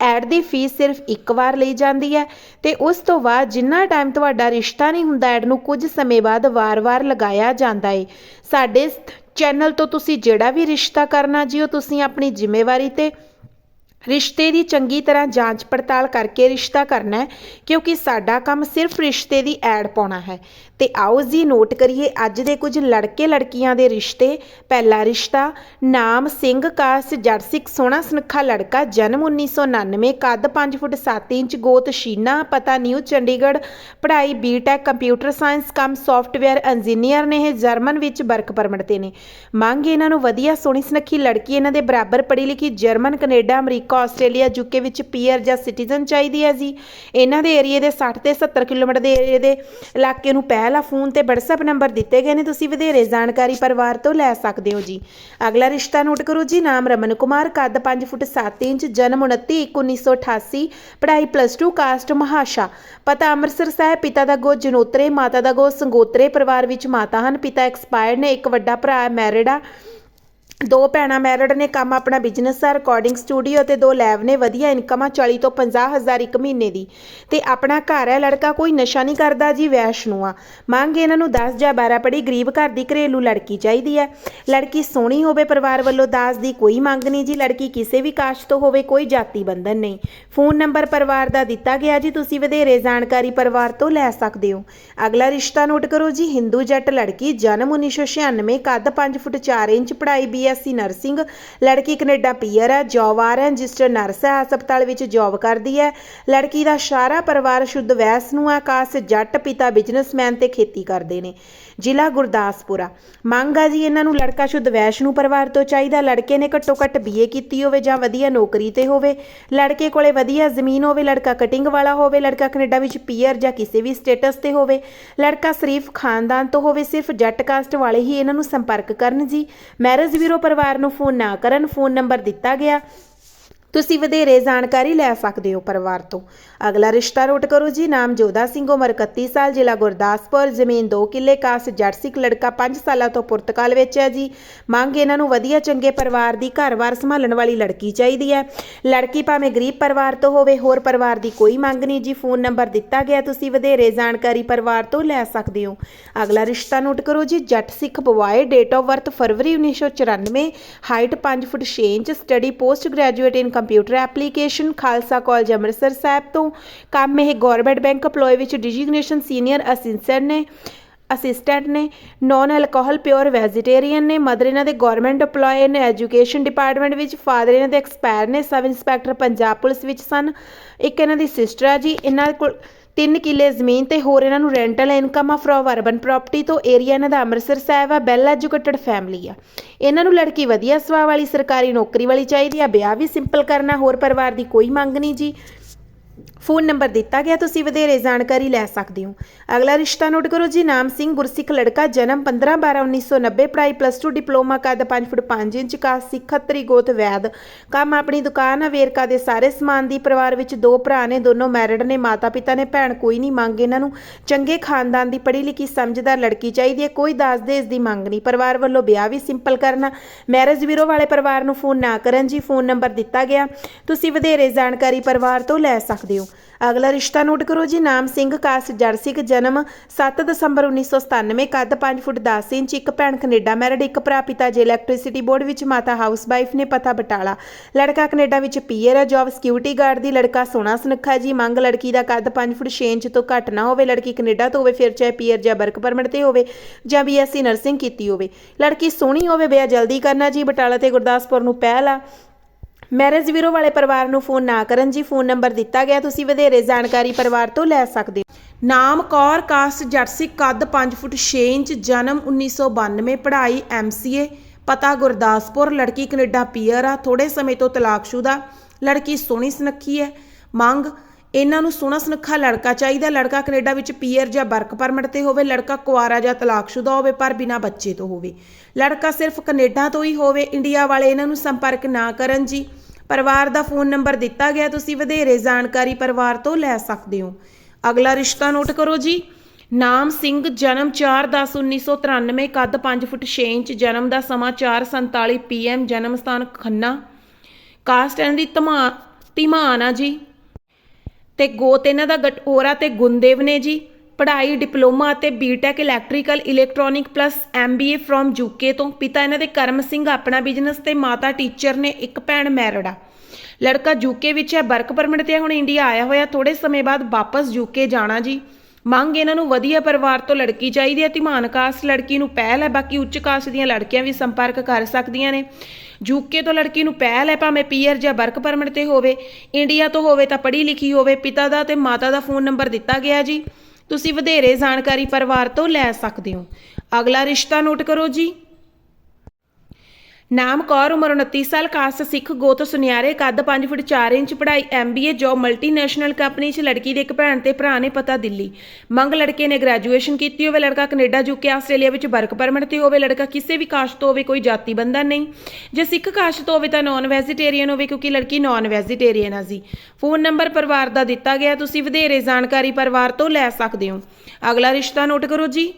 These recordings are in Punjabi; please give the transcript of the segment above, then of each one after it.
ਐਡ ਦੀ ਫੀਸ ਸਿਰਫ ਇੱਕ ਵਾਰ ਲਈ ਜਾਂਦੀ ਹੈ ਤੇ ਉਸ ਤੋਂ ਬਾਅਦ ਜਿੰਨਾ ਟਾਈਮ ਤੁਹਾਡਾ ਰਿਸ਼ਤਾ ਨਹੀਂ ਹੁੰਦਾ ਐਡ ਨੂੰ, ਕੁਝ ਸਮੇਂ ਬਾਅਦ ਵਾਰ-ਵਾਰ ਲਗਾਇਆ ਜਾਂਦਾ ਹੈ ਸਾਡੇ ਚੈਨਲ ਤੋਂ ਤੁਸੀਂ ਜਿਹੜਾ ਵੀ ਰਿਸ਼ਤਾ ਕਰਨਾ ਜੀ, ਉਹ ਤੁਸੀਂ ਆਪਣੀ ਜ਼ਿੰਮੇਵਾਰੀ ਤੇ ਰਿਸ਼ਤੇ ਦੀ ਚੰਗੀ ਤਰ੍ਹਾਂ ਜਾਂਚ ਪੜਤਾਲ ਕਰਕੇ ਰਿਸ਼ਤਾ ਕਰਨਾ ਹੈ, ਕਿਉਂਕਿ ਸਾਡਾ ਕੰਮ ਸਿਰਫ ਰਿਸ਼ਤੇ ਦੀ ਐਡ ਪਾਉਣਾ ਹੈ। ਤੇ ਆਓ ਜੀ ਨੋਟ ਕਰੀਏ ਅੱਜ ਦੇ ਕੁਝ ਲੜਕੇ ਲੜਕੀਆਂ ਦੇ ਰਿਸ਼ਤੇ। ਪਹਿਲਾ ਰਿਸ਼ਤਾ, ਨਾਮ ਸਿੰਘ ਕਾਸ ਜੱਟ ਸਿੱਖ ਸੋਹਣਾ ਸੁਨੱਖਾ ਲੜਕਾ, ਜਨਮ 1999 ਕੱਦ 5 ਫੁੱਟ 7 ਇੰਚ, ਗੋਤ ਸ਼ੀਨਾ, ਪਤਾ ਨਿਊ ਚੰਡੀਗੜ੍ਹ, ਪੜ੍ਹਾਈ BTech computer science cum software engineer ਨੇ ਇਹ ਜਰਮਨ ਵਿੱਚ ਵਰਕ ਪਰਮਿਟ ਤੇ ਨੇ। ਮੰਗ ਇਹਨਾਂ ਨੂੰ ਵਧੀਆ ਸੋਹਣੀ ਸੁਨੱਖੀ ਲੜਕੀ ਇਹਨਾਂ ਦੇ ਬਰਾਬਰ ਪੜ੍ਹੀ ਲਿਖੀ German, Canada, America, Australia UK ਵਿੱਚ ਪੀਅਰ ਜਾਂ ਸਿਟੀਜ਼ਨ ਚਾਹੀਦੀ ਹੈ ਜੀ। ਇਹਨਾਂ ਦੇ ਏਰੀਏ ਦੇ 60 ਤੇ 70 ਕਿਲੋਮੀਟਰ ਦੇ ਏਰੀਏ ਦੇ ਇਲਾਕੇ ਨੂੰ ਪੈ ਪਹਿਲਾ ਫੋਨ ਤੇ WhatsApp ਨੰਬਰ ਦਿੱਤੇ ਗਏ ਨੇ, ਤੁਸੀਂ ਵਧੇਰੇ ਜਾਣਕਾਰੀ ਪਰਿਵਾਰ ਤੋਂ ਲੈ ਸਕਦੇ ਹੋ ਜੀ। ਅਗਲਾ ਰਿਸ਼ਤਾ ਨੋਟ ਕਰੋ ਜੀ, ਨਾਮ ਰਮਨ ਕੁਮਾਰ, ਕੱਦ 5 ਫੁੱਟ 7 ਇੰਚ, ਜਨਮ 29 ਇੱਕ 1988 ਪੜ੍ਹਾਈ ਪਲੱਸ 2 ਕਾਸਟ ਮਹਾਸ਼ਾ। ਪਤਾ ਅੰਮ੍ਰਿਤਸਰ ਸਾਹਿਬ, ਪਿਤਾ ਦਾ ਗੋ ਜਨੋਤਰੇ, ਮਾਤਾ ਦਾ ਗੋ ਸੰਗੋਤਰੇ, ਪਰਿਵਾਰ ਵਿੱਚ ਮਾਤਾ ਹਨ, ਪਿਤਾ ਐਕਸਪਾਇਰਡ ਨੇ, ਇੱਕ ਵੱਡਾ ਭਰਾ ਮੈਰਿਡ ਆ। ਦੋ ਭੈਣਾਂ ਮੈਰਿਡ ਨੇ ਕੰਮ ਆਪਣਾ ਬਿਜ਼ਨਸ ਆ ਰਿਕਾਰਡਿੰਗ ਸਟੂਡੀਓ ਤੇ ਦੋ ਲੈਬ ਨੇ ਵਧੀਆ ਇਨਕਮ ਆ 40 ਤੋਂ 50 ਹਜ਼ਾਰ ਇੱਕ ਮਹੀਨੇ ਦੀ। ਤੇ ਆਪਣਾ ਘਰ ਹੈ ਲੜਕਾ ਕੋਈ ਨਸ਼ਾ ਨਹੀਂ ਕਰਦਾ ਜੀ, ਵੈਸ਼ਨੂ ਆ। ਮੰਗ ਇਹਨਾਂ ਨੂੰ 10 ਜਾਂ 12 ਪੜੀ ਗਰੀਬ ਘਰ ਦੀ ਘਰੇਲੂ ਲੜਕੀ ਚਾਹੀਦੀ ਹੈ ਲੜਕੀ ਸੋਹਣੀ ਹੋਵੇ ਪਰਿਵਾਰ ਵੱਲੋਂ ਦਾਸ ਦੀ ਕੋਈ ਮੰਗ ਨਹੀਂ ਜੀ, ਲੜਕੀ ਕਿਸੇ ਵੀ ਕਾਸ਼ ਤੋਂ ਹੋਵੇ, ਕੋਈ ਜਾਤੀ ਬੰਧਨ ਨਹੀਂ। ਫੋਨ ਨੰਬਰ ਪਰਿਵਾਰ ਦਾ ਦਿੱਤਾ ਗਿਆ ਜੀ, ਤੁਸੀਂ ਵਧੇਰੇ ਜਾਣਕਾਰੀ ਪਰਿਵਾਰ ਤੋਂ ਲੈ ਸਕਦੇ ਹੋ। ਅਗਲਾ ਰਿਸ਼ਤਾ ਨੋਟ ਕਰੋ ਜੀ, ਹਿੰਦੂ ਜੱਟ ਲੜਕੀ, ਜਨਮ 1996 ਕੱਦ 5 ਫੁੱਟ 4 ਇੰਚ, ਪੜ੍ਹਾਈ ਬੀਐਸਸੀ ਨਰਸਿੰਗ। ਲੜਕੀ ਕੈਨੇਡਾ ਪੀਅਰ ਹੈ, ਜੌਬ ਆਰ ਹੈ ਰਜਿਸਟਰ ਨਰਸ ਹੈ, ਹਸਪਤਾਲ ਵਿੱਚ ਜੌਬ ਕਰਦੀ ਹੈ। ਲੜਕੀ ਦਾ ਸਾਰਾ ਪਰਿਵਾਰ ਸ਼ੁੱਧ ਵੈਸ ਨੂੰ ਹੈ ਕਾਸ ਜੱਟ ਪਿਤਾ ਬਿਜ਼ਨਸਮੈਨ ਤੇ ਖੇਤੀ ਕਰਦੇ ਨੇ। ਜ਼ਿਲ੍ਹਾ ਗੁਰਦਾਸਪੁਰਾ। ਮੰਗ ਆ ਜੀ ਇਹਨਾਂ ਨੂੰ ਲੜਕਾ ਸ਼ੁੱਧ ਵੈਸ਼ਨੂ ਪਰਿਵਾਰ ਤੋਂ ਚਾਹੀਦਾ। ਲੜਕੇ ਨੇ ਘੱਟੋ ਘੱਟ ਬੀਏ ਕੀਤੀ ਹੋਵੇ ਜਾਂ ਵਧੀਆ ਨੌਕਰੀ ਤੇ ਹੋਵੇ। ਲੜਕੇ ਕੋਲੇ ਵਧੀਆ ਜ਼ਮੀਨ ਹੋਵੇ, ਲੜਕਾ ਕਟਿੰਗ ਵਾਲਾ ਹੋਵੇ, ਲੜਕਾ ਕੈਨੇਡਾ ਵਿੱਚ ਪੀਅਰ ਜਾਂ ਕਿਸੇ ਵੀ ਸਟੇਟਸ ਤੇ ਹੋਵੇ। ਲੜਕਾ ਸ਼ਰੀਫ ਖਾਨਦਾਨ ਤੋਂ ਹੋਵੇ, ਸਿਰਫ ਜੱਟ ਕਾਸਟ ਵਾਲੇ ਹੀ ਇਹਨਾਂ ਨੂੰ ਸੰਪਰਕ ਕਰਨ ਜੀ। ਮੈਰਿਜ ਬਿਊਰੋ ਪਰਿਵਾਰ ਨੂੰ ਫੋਨ ਨਾ ਕਰਨ ਫੋਨ ਨੰਬਰ ਦਿੱਤਾ ਗਿਆ। ਤੁਸੀਂ ਵਧੇਰੇ ਜਾਣਕਾਰੀ ਲੈ ਸਕਦੇ ਹੋ ਪਰਿਵਾਰ ਤੋਂ। ਅਗਲਾ ਰਿਸ਼ਤਾ ਨੋਟ ਕਰੋ ਜੀ। ਨਾਮ ਜੋਦਾ ਸਿੰਘ ਉਮਰ 31 ਸਾਲ, ਜ਼ਿਲ੍ਹਾ ਗੁਰਦਾਸਪੁਰ। ਜ਼ਮੀਨ 2 ਕਿੱਲੇ, ਕਾਸ ਜੱਟ ਸਿੱਖ ਲੜਕਾ 5 ਸਾਲਾਂ ਤੋਂ ਪੁਰਤਗਾਲ ਵਿੱਚ ਹੈ ਜੀ। ਮੰਗ ਇਹਨਾਂ ਨੂੰ ਵਧੀਆ ਚੰਗੇ ਪਰਿਵਾਰ ਦੀ ਘਰ-ਬਾਰ ਸੰਭਾਲਣ ਵਾਲੀ ਲੜਕੀ ਚਾਹੀਦੀ ਹੈ। ਲੜਕੀ ਭਾਵੇਂ ਗਰੀਬ ਪਰਿਵਾਰ ਤੋਂ ਹੋਵੇ, ਹੋਰ ਪਰਿਵਾਰ ਦੀ ਕੋਈ ਮੰਗ ਨਹੀਂ ਜੀ। ਫੋਨ ਨੰਬਰ ਦਿੱਤਾ ਗਿਆ, ਤੁਸੀਂ ਵਧੇਰੇ ਜਾਣਕਾਰੀ ਪਰਿਵਾਰ ਤੋਂ ਲੈ ਸਕਦੇ ਹੋ। ਅਗਲਾ ਰਿਸ਼ਤਾ ਨੋਟ ਕਰੋ ਜੀ। Jatt Sikh boy date of birth February 1994 height 5 foot 6 inch study post graduate in computer application Khalsa college Amritsar Sahib ਤੋਂ ਕੰਮ ਇਹ ਗਵਰਨਮੈਂਟ ਬੈਂਕ EMPLOYE ਵਿੱਚ ਡਿਜੀਗਨੇਸ਼ਨ ਸੀਨੀਅਰ ਅਸਿਸਟੈਂਟ ਨੇ ਅਸਿਸਟੈਂਟ ਨੇ ਨਾਨ ਅਲਕੋਹਲ ਪਿਓਰ ਵੈਜੀਟੇਰੀਅਨ ਨੇ ਮਦਰ ਇਹਨਾਂ ਦੇ ਗਵਰਨਮੈਂਟ EMPLOYE ਨੇ ਐਜੂਕੇਸ਼ਨ ਡਿਪਾਰਟਮੈਂਟ ਵਿੱਚ ਫਾਦਰ ਇਹਨਾਂ ਦੇ ਐਕਸਪਾਇਰ ਨੇ ਸਬ ਇੰਸਪੈਕਟਰ ਪੰਜਾਬ ਪੁਲਿਸ ਵਿੱਚ ਸਨ, ਇੱਕ ਇਹਨਾਂ ਦੀ ਸਿਸਟਰ ਆ ਜੀ, ਇਹਨਾਂ ਕੋਲ ਤਿੰਨ ਕਿੱਲੇ ਜ਼ਮੀਨ ਤੇ ਹੋਰ ਇਹਨਾਂ ਨੂੰ ਰੈਂਟਲ ਇਨਕਮ ਆ ਫਰੋਮ ਅਰਬਨ ਪ੍ਰਾਪਰਟੀ ਤੋਂ ਏਰੀਆ ਇਹਨਾਂ ਦਾ ਅੰਮ੍ਰਿਤਸਰ ਸਾਹਿਬ ਆ ਵੈਲ ਐਜੂਕੇਟਡ ਫੈਮਿਲੀ ਆ। ਇਹਨਾਂ ਨੂੰ ਲੜਕੀ ਵਧੀਆ ਸੁਭਾਅ ਵਾਲੀ, ਸਰਕਾਰੀ ਨੌਕਰੀ ਵਾਲੀ ਚਾਹੀਦੀ ਆ, ਵਿਆਹ ਵੀ ਸਿੰਪਲ ਕਰਨਾ, ਹੋਰ ਪਰਿਵਾਰ ਦੀ ਕੋਈ ਮੰਗ ਨਹੀਂ ਜੀ। ਫੋਨ ਨੰਬਰ ਦਿੱਤਾ ਗਿਆ, ਤੁਸੀਂ ਵਧੇਰੇ ਜਾਣਕਾਰੀ ਲੈ ਸਕਦੇ ਹੋ। ਅਗਲਾ ਰਿਸ਼ਤਾ ਨੋਟ ਕਰੋ ਜੀ, ਨਾਮ ਸਿੰਘ, ਗੁਰਸਿੱਖ ਲੜਕਾ, ਜਨਮ 15 12 1990 ਪੜ੍ਹਾਈ ਪਲੱਸ 2 ਡਿਪਲੋਮਾ ਕੱਦ 5 ਫੁੱਟ 5 ਇੰਚ ਕਾ ਸਿੱਖ ਖੱਤਰੀ, ਗੋਤ, ਵੈਦ। ਕੰਮ ਆਪਣੀ ਦੁਕਾਨ ਆ ਵੇਰਕਾ ਦੇ ਸਾਰੇ ਸਮਾਨ ਦੀ, ਪਰਿਵਾਰ ਵਿੱਚ ਦੋ ਭਰਾ ਨੇ, ਦੋਨੋਂ ਮੈਰਿਡ ਨੇ ਮਾਤਾ ਪਿਤਾ ਨੇ, ਭੈਣ ਕੋਈ ਨਹੀਂ, ਮੰਗ ਇਹਨਾਂ ਨੂੰ ਚੰਗੇ ਖਾਨਦਾਨ ਦੀ ਪੜ੍ਹੀ ਲਿਖੀ ਸਮਝਦਾਰ ਲੜਕੀ ਚਾਹੀਦੀ ਹੈ, ਕੋਈ ਦਾਜ ਦੇਜ ਦੀ ਮੰਗ ਨਹੀਂ। ਪਰਿਵਾਰ ਵੱਲੋਂ ਵਿਆਹ ਵੀ ਸਿੰਪਲ ਕਰਨਾ ਮੈਰਿਜ ਬਿਊਰੋ ਵਾਲੇ ਪਰਿਵਾਰ ਨੂੰ ਫੋਨ ਨਾ ਕਰਨ ਜੀ, ਫੋਨ ਨੰਬਰ ਦਿੱਤਾ ਗਿਆ। ਤੁਸੀਂ ਵਧੇਰੇ ਜਾਣਕਾਰੀ ਪਰਿਵਾਰ ਤੋਂ ਲੈ ਸਕਦੇ ਹੋ। ਅਗਲਾ ਰਿਸ਼ਤਾ ਨੋਟ ਕਰੋ ਜੀ, ਨਾਮ ਸਿੰਘ, ਕਾਸ ਜਰਸਿਕ ਜਨਮ 7 ਦਸੰਬਰ 1997 ਕੱਦ 5 ਫੁੱਟ 10 ਇੰਚ, ਇੱਕ ਭੈਣ ਕੈਨੇਡਾ ਮੈਰਿਡ, ਇੱਕ ਭਰਾ ਪਿਤਾ ਜੇ ਇਲੈਕਟ੍ਰਿਸਿਟੀ ਬੋਰਡ ਵਿੱਚ, ਮਾਤਾ ਹਾਊਸ ਵਾਈਫ ਨੇ ਪਤਾ ਬਟਾਲਾ। ਲੜਕਾ ਕੈਨੇਡਾ ਵਿੱਚ ਪੀਅਰ ਹੈ ਜੌਬ ਸਿਕਿਉਰਿਟੀ ਗਾਰਡ ਦੀ, ਲੜਕਾ ਸੋਹਣਾ ਸੁਨੱਖਾ ਜੀ, ਮੰਗ ਲੜਕੀ ਦਾ ਕੱਦ 5 ਫੁੱਟ 6 ਇੰਚ ਤੋਂ ਘੱਟ ਨਾ ਹੋਵੇ, ਲੜਕੀ ਕੈਨੇਡਾ ਤੋਂ ਹੋਵੇ, ਫਿਰ ਚਾਹੇ ਪੀਅਰ ਜਾਂ ਵਰਕ ਪਰਮਿਟ ਤੇ ਹੋਵੇ, ਜਾਂ ਬੀਐਸਸੀ ਨਰਸਿੰਗ ਕੀਤੀ ਹੋਵੇ। ਲੜਕੀ ਸੋਹਣੀ ਹੋਵੇ ਵਿਆਹ ਜਲਦੀ ਕਰਨਾ ਜੀ, ਬਟਾਲਾ ਤੇ ਗੁਰਦਾਸਪੁਰ ਨੂੰ ਪਹਿਲ ਆ। ਮੈਰਿਜ ਬਿਊਰੋ ਵਾਲੇ ਪਰਿਵਾਰ ਨੂੰ ਫੋਨ ਨਾ ਕਰਨ ਜੀ। ਫੋਨ ਨੰਬਰ ਦਿੱਤਾ ਗਿਆ। ਤੁਸੀਂ ਵਧੇਰੇ ਜਾਣਕਾਰੀ ਪਰਿਵਾਰ ਤੋਂ ਲੈ ਸਕਦੇ ਹੋ। ਨਾਮ ਕੌਰ, ਕਾਸਟ ਜਰਸੀ, ਕੱਦ 5 ਫੁੱਟ 6 ਇੰਚ, ਜਨਮ 1992 ਪੜ੍ਹਾਈ ਐਮਸੀਏ ਪਤਾ ਗੁਰਦਾਸਪੁਰ, ਲੜਕੀ ਕੈਨੇਡਾ ਪੀਅਰ ਆ ਥੋੜੇ ਸਮੇਂ ਤੋਂ ਤਲਾਕਸ਼ੁਦਾ, ਲੜਕੀ ਸੋਹਣੀ ਸੁਨੱਖੀ ਹੈ, ਮੰਗ ਇਹਨਾਂ ਨੂੰ ਸੋਹਣਾ ਸੁਨੱਖਾ ਲੜਕਾ ਚਾਹੀਦਾ। ਲੜਕਾ ਕੈਨੇਡਾ ਵਿੱਚ ਪੀਅਰ ਜਾਂ ਵਰਕ ਪਰਮਿਟ ਤੇ ਹੋਵੇ, ਲੜਕਾ ਕੁਆਰਾ ਜਾਂ ਤਲਾਕਸ਼ੁਦਾ ਹੋਵੇ, ਪਰ ਬਿਨਾਂ ਬੱਚੇ ਤੋਂ ਹੋਵੇ। ਲੜਕਾ ਸਿਰਫ ਕੈਨੇਡਾ ਤੋਂ ਹੀ ਹੋਵੇ, ਇੰਡੀਆ ਵਾਲੇ ਇਹਨਾਂ ਨੂੰ ਸੰਪਰਕ ਨਾ ਕਰਨ ਜੀ। ਪਰਿਵਾਰ ਦਾ ਫੋਨ ਨੰਬਰ ਦਿੱਤਾ ਗਿਆ, ਤੁਸੀਂ ਵਧੇਰੇ ਜਾਣਕਾਰੀ ਪਰਿਵਾਰ ਤੋਂ ਲੈ ਸਕਦੇ ਹੋ। ਅਗਲਾ ਰਿਸ਼ਤਾ ਨੋਟ ਕਰੋ ਜੀ। ਨਾਮ ਸਿੰਘ, ਜਨਮ 4/10/1993 ਕੱਦ 5 ਫੁੱਟ 6 ਇੰਚ, ਜਨਮ ਦਾ ਸਮਾਂ 4:47 ਪੀਐਮ ਜਨਮ ਸਥਾਨ ਖੰਨਾ। ਕਾਸਟ ਇਹਨਾਂ ਦੀ ਧਮਾ ਧੀਮਾਨ ਆ ਜੀ। ਤੇ ਗੋਤ ਇਹਨਾਂ ਦਾ ਗਟੋਰਾ ਤੇ ਗੁੰਦੇਵ ਨੇ ਜੀ, ਪੜ੍ਹਾਈ, ਡਿਪਲੋਮਾ ਅਤੇ BTech electrical electronic plus MBA from UK ਤੋਂ। ਪਿਤਾ ਇਹਨਾਂ ਦੇ ਕਰਮ ਸਿੰਘ, ਆਪਣਾ ਬਿਜ਼ਨਸ ਤੇ ਮਾਤਾ ਟੀਚਰ ਨੇ ਇੱਕ ਭੈਣ ਮੈਰਡ ਆ ਲੜਕਾ ਯੂਕੇ ਵਿੱਚ ਹੈ, ਵਰਕ ਪਰਮਿਟ ਤੇ ਹੁਣ ਇੰਡੀਆ ਆਇਆ ਹੋਇਆ ਥੋੜੇ ਸਮੇਂ ਬਾਅਦ ਵਾਪਸ ਯੂਕੇ ਜਾਣਾ ਜੀ। ਮੰਗ ਇਹਨਾਂ ਨੂੰ ਵਧੀਆ ਪਰਿਵਾਰ ਤੋਂ ਲੜਕੀ ਚਾਹੀਦੀ ਹੈ ਧੀਮਾਨ ਕਾਸਟ ਲੜਕੀ ਨੂੰ ਪਹਿਲ ਹੈ, ਬਾਕੀ ਉੱਚ ਕਾਸਟ ਦੀਆਂ ਲੜਕੀਆਂ ਵੀ ਸੰਪਰਕ ਕਰ ਸਕਦੀਆਂ ਨੇ। ਯੂਕੇ ਤੋਂ ਲੜਕੀ ਨੂੰ ਪਹਿਲ ਹੈ, ਭਾਵੇਂ ਪੀਆਰ ਜਾਂ ਵਰਕ ਪਰਮਿਟ ਤੇ ਹੋਵੇ, ਇੰਡੀਆ ਤੋਂ ਹੋਵੇ ਤਾਂ ਪੜ੍ਹੀ ਲਿਖੀ ਹੋਵੇ, ਪਿਤਾ ਦਾ ਤੇ ਮਾਤਾ ਦਾ ਫੋਨ ਨੰਬਰ ਦਿੱਤਾ ਗਿਆ ਜੀ। ਤੁਸੀਂ ਵਧੇਰੇ ਜਾਣਕਾਰੀ ਪਰਿਵਾਰ ਤੋਂ ਲੈ ਸਕਦੇ ਹੋ। ਅਗਲਾ ਰਿਸ਼ਤਾ ਨੋਟ ਕਰੋ ਜੀ। ਨਾਮ ਕੌਰ, ਉਮਰ 29 ਸਾਲ, ਕਾਸਟ ਸਿੱਖ, ਗੋਤ ਸੁਨਿਆਰੇ, ਕੱਦ 5 ਫੁੱਟ 4 ਇੰਚ, ਪੜ੍ਹਾਈ ਐਮਬੀਏ ਜੋਬ ਮਲਟੀਨੈਸ਼ਨਲ ਕੰਪਨੀ 'ਚ ਲੜਕੀ ਦੇ ਇੱਕ ਭੈਣ ਤੇ ਭਰਾ ਨੇ ਪਤਾ ਦਿੱਲੀ। ਮੰਗ ਲੜਕੇ ਨੇ ਗ੍ਰੈਜੂਏਸ਼ਨ ਕੀਤੀ ਹੋਵੇ ਲੜਕਾ ਕੈਨੇਡਾ ਯੂਕੇ ਆਸਟ੍ਰੇਲੀਆ ਵਿੱਚ ਵਰਕ ਪਰਮਿਟ ਤੇ ਹੋਵੇ ਲੜਕਾ ਕਿਸੇ ਵੀ ਕਾਸਟ ਤੋਂ ਹੋਵੇ, ਕੋਈ ਜਾਤੀ ਬੰਧਨ ਨਹੀਂ। ਜੇ ਸਿੱਖ ਕਾਸਟ ਤੋਂ ਹੋਵੇ ਤਾਂ ਨਾਨ ਵੈਜੀਟੇਰੀਅਨ ਹੋਵੇ, ਕਿਉਂਕਿ ਲੜਕੀ ਨਾਨ ਵੈਜੀਟੇਰੀਅਨ ਆ ਜੀ। ਫੋਨ ਨੰਬਰ ਪਰਿਵਾਰ ਦਾ ਦਿੱਤਾ ਗਿਆ, ਤੁਸੀਂ ਵਧੇਰੇ ਜਾਣਕਾਰੀ ਪਰਿਵਾਰ ਤੋਂ ਲੈ ਸਕਦੇ ਹੋ। ਅਗਲਾ ਰਿਸ਼ਤਾ ਨੋਟ ਕਰੋ ਜੀ।